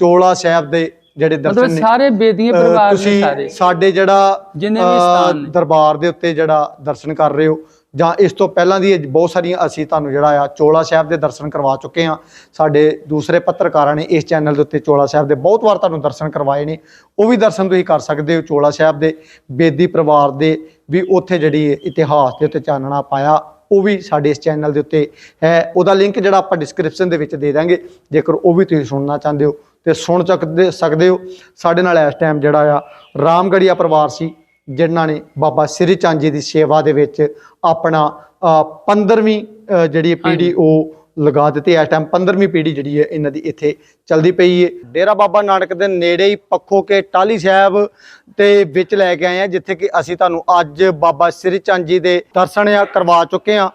ਚੋਲਾ ਸਾਹਿਬ ਦੇ ਜਿਹੜੇ ਦਰਸ਼ਨ ਨੇ ਸਾਰੇ ਬੇਦੀਆਂ ਪਰਿਵਾਰ ਤੁਸੀਂ ਸਾਰੇ। ਸਾਡੇ ਜਿਹੜਾ ਜਿੰਨੇ ਵੀ ਸਥਾਨ। ਦਰਬਾਰ ਦੇ ਉੱਤੇ ਜਿਹੜਾ ਦਰਸ਼ਨ ਕਰ ਰਹੇ ਹੋ ਜਾਂ ਇਸ ਤੋਂ ਪਹਿਲਾਂ ਦੀ ਬਹੁਤ ਸਾਰੀਆਂ ਅਸੀਂ ਤੁਹਾਨੂੰ ਜਿਹੜਾ ਆ ਚੋਲਾ ਸਾਹਿਬ ਦੇ ਦਰਸ਼ਨ ਕਰਵਾ ਚੁੱਕੇ ਹਾਂ। ਸਾਡੇ ਦੂਸਰੇ ਪੱਤਰਕਾਰਾਂ ਨੇ ਇਸ ਚੈਨਲ ਦੇ ਉੱਤੇ ਚੋਲਾ ਸਾਹਿਬ ਦੇ ਬਹੁਤ ਵਾਰ ਤੁਹਾਨੂੰ ਦਰਸ਼ਨ ਕਰਵਾਏ ਨੇ। ਉਹ ਵੀ ਦਰਸ਼ਨ ਤੁਸੀਂ ਕਰ ਸਕਦੇ ਹੋ ਚੋਲਾ ਸਾਹਿਬ ਦੇ। ਬੇਦੀ ਪਰਿਵਾਰ ਦੇ ਵੀ ਉੱਥੇ ਜਿਹੜੀ ਇਤਿਹਾਸ ਦੇ ਉੱਤੇ ਚਾਨਣਾ ਪਾਇਆ। ਉਹ ਵੀ ਸਾਡੇ ਇਸ ਚੈਨਲ ਦੇ ਉੱਤੇ ਹੈ। ਉਹਦਾ ਲਿੰਕ ਜਿਹੜਾ ਆਪਾਂ ਡਿਸਕ੍ਰਿਪਸ਼ਨ ਦੇ ਵਿੱਚ ਦੇ ਦਾਂਗੇ। ਜੇਕਰ ਉਹ ਵੀ ਤੁਸੀਂ ਸੁਣਨਾ ਚਾਹੁੰਦੇ ਹੋ ਤੇ ਸੁਣ ਚੱਕਦੇ ਸਕਦੇ ਹੋ। ਸਾਡੇ ਨਾਲ ਇਸ ਟਾਈਮ ਜਿਹੜਾ ਆ ਰਾਮਗੜੀਆ ਪਰਿਵਾਰ ਸੀ ਜਿਨ੍ਹਾਂ ਨੇ ਬਾਬਾ ਸ੍ਰੀ ਚੰਦ ਜੀ ਦੀ ਸੇਵਾ ਦੇ ਵਿੱਚ ਆਪਣਾ 15ਵੀਂ ਜਿਹੜੀ ਪੀੜ੍ਹੀ ਉਹ ਲਗਾ ਦਿੱਤੀ ਇਸ ਟਾਈਮ 15ਵੀਂ ਪੀੜ੍ਹੀ ਜਿਹੜੀ ਹੈ, ਇਹਨਾਂ ਦੀ ਇੱਥੇ ਚੱਲਦੀ ਪਈ ਹੈ। ਡੇਰਾ ਬਾਬਾ ਨਾਨਕ ਦੇ ਨੇੜੇ ਹੀ ਪੱਖੋ ਕੇ ਟਾਲੀ ਸਾਹਿਬ ਤੇ ਵਿੱਚ ਲੈ ਕੇ ਆਏ ਆ, ਜਿੱਥੇ ਕਿ ਅਸੀਂ ਤੁਹਾਨੂੰ ਅੱਜ ਬਾਬਾ ਸ੍ਰੀ ਚੰਦ ਜੀ ਦੇ ਦਰਸ਼ਨ ਆ ਕਰਵਾ ਚੁੱਕੇ ਆ।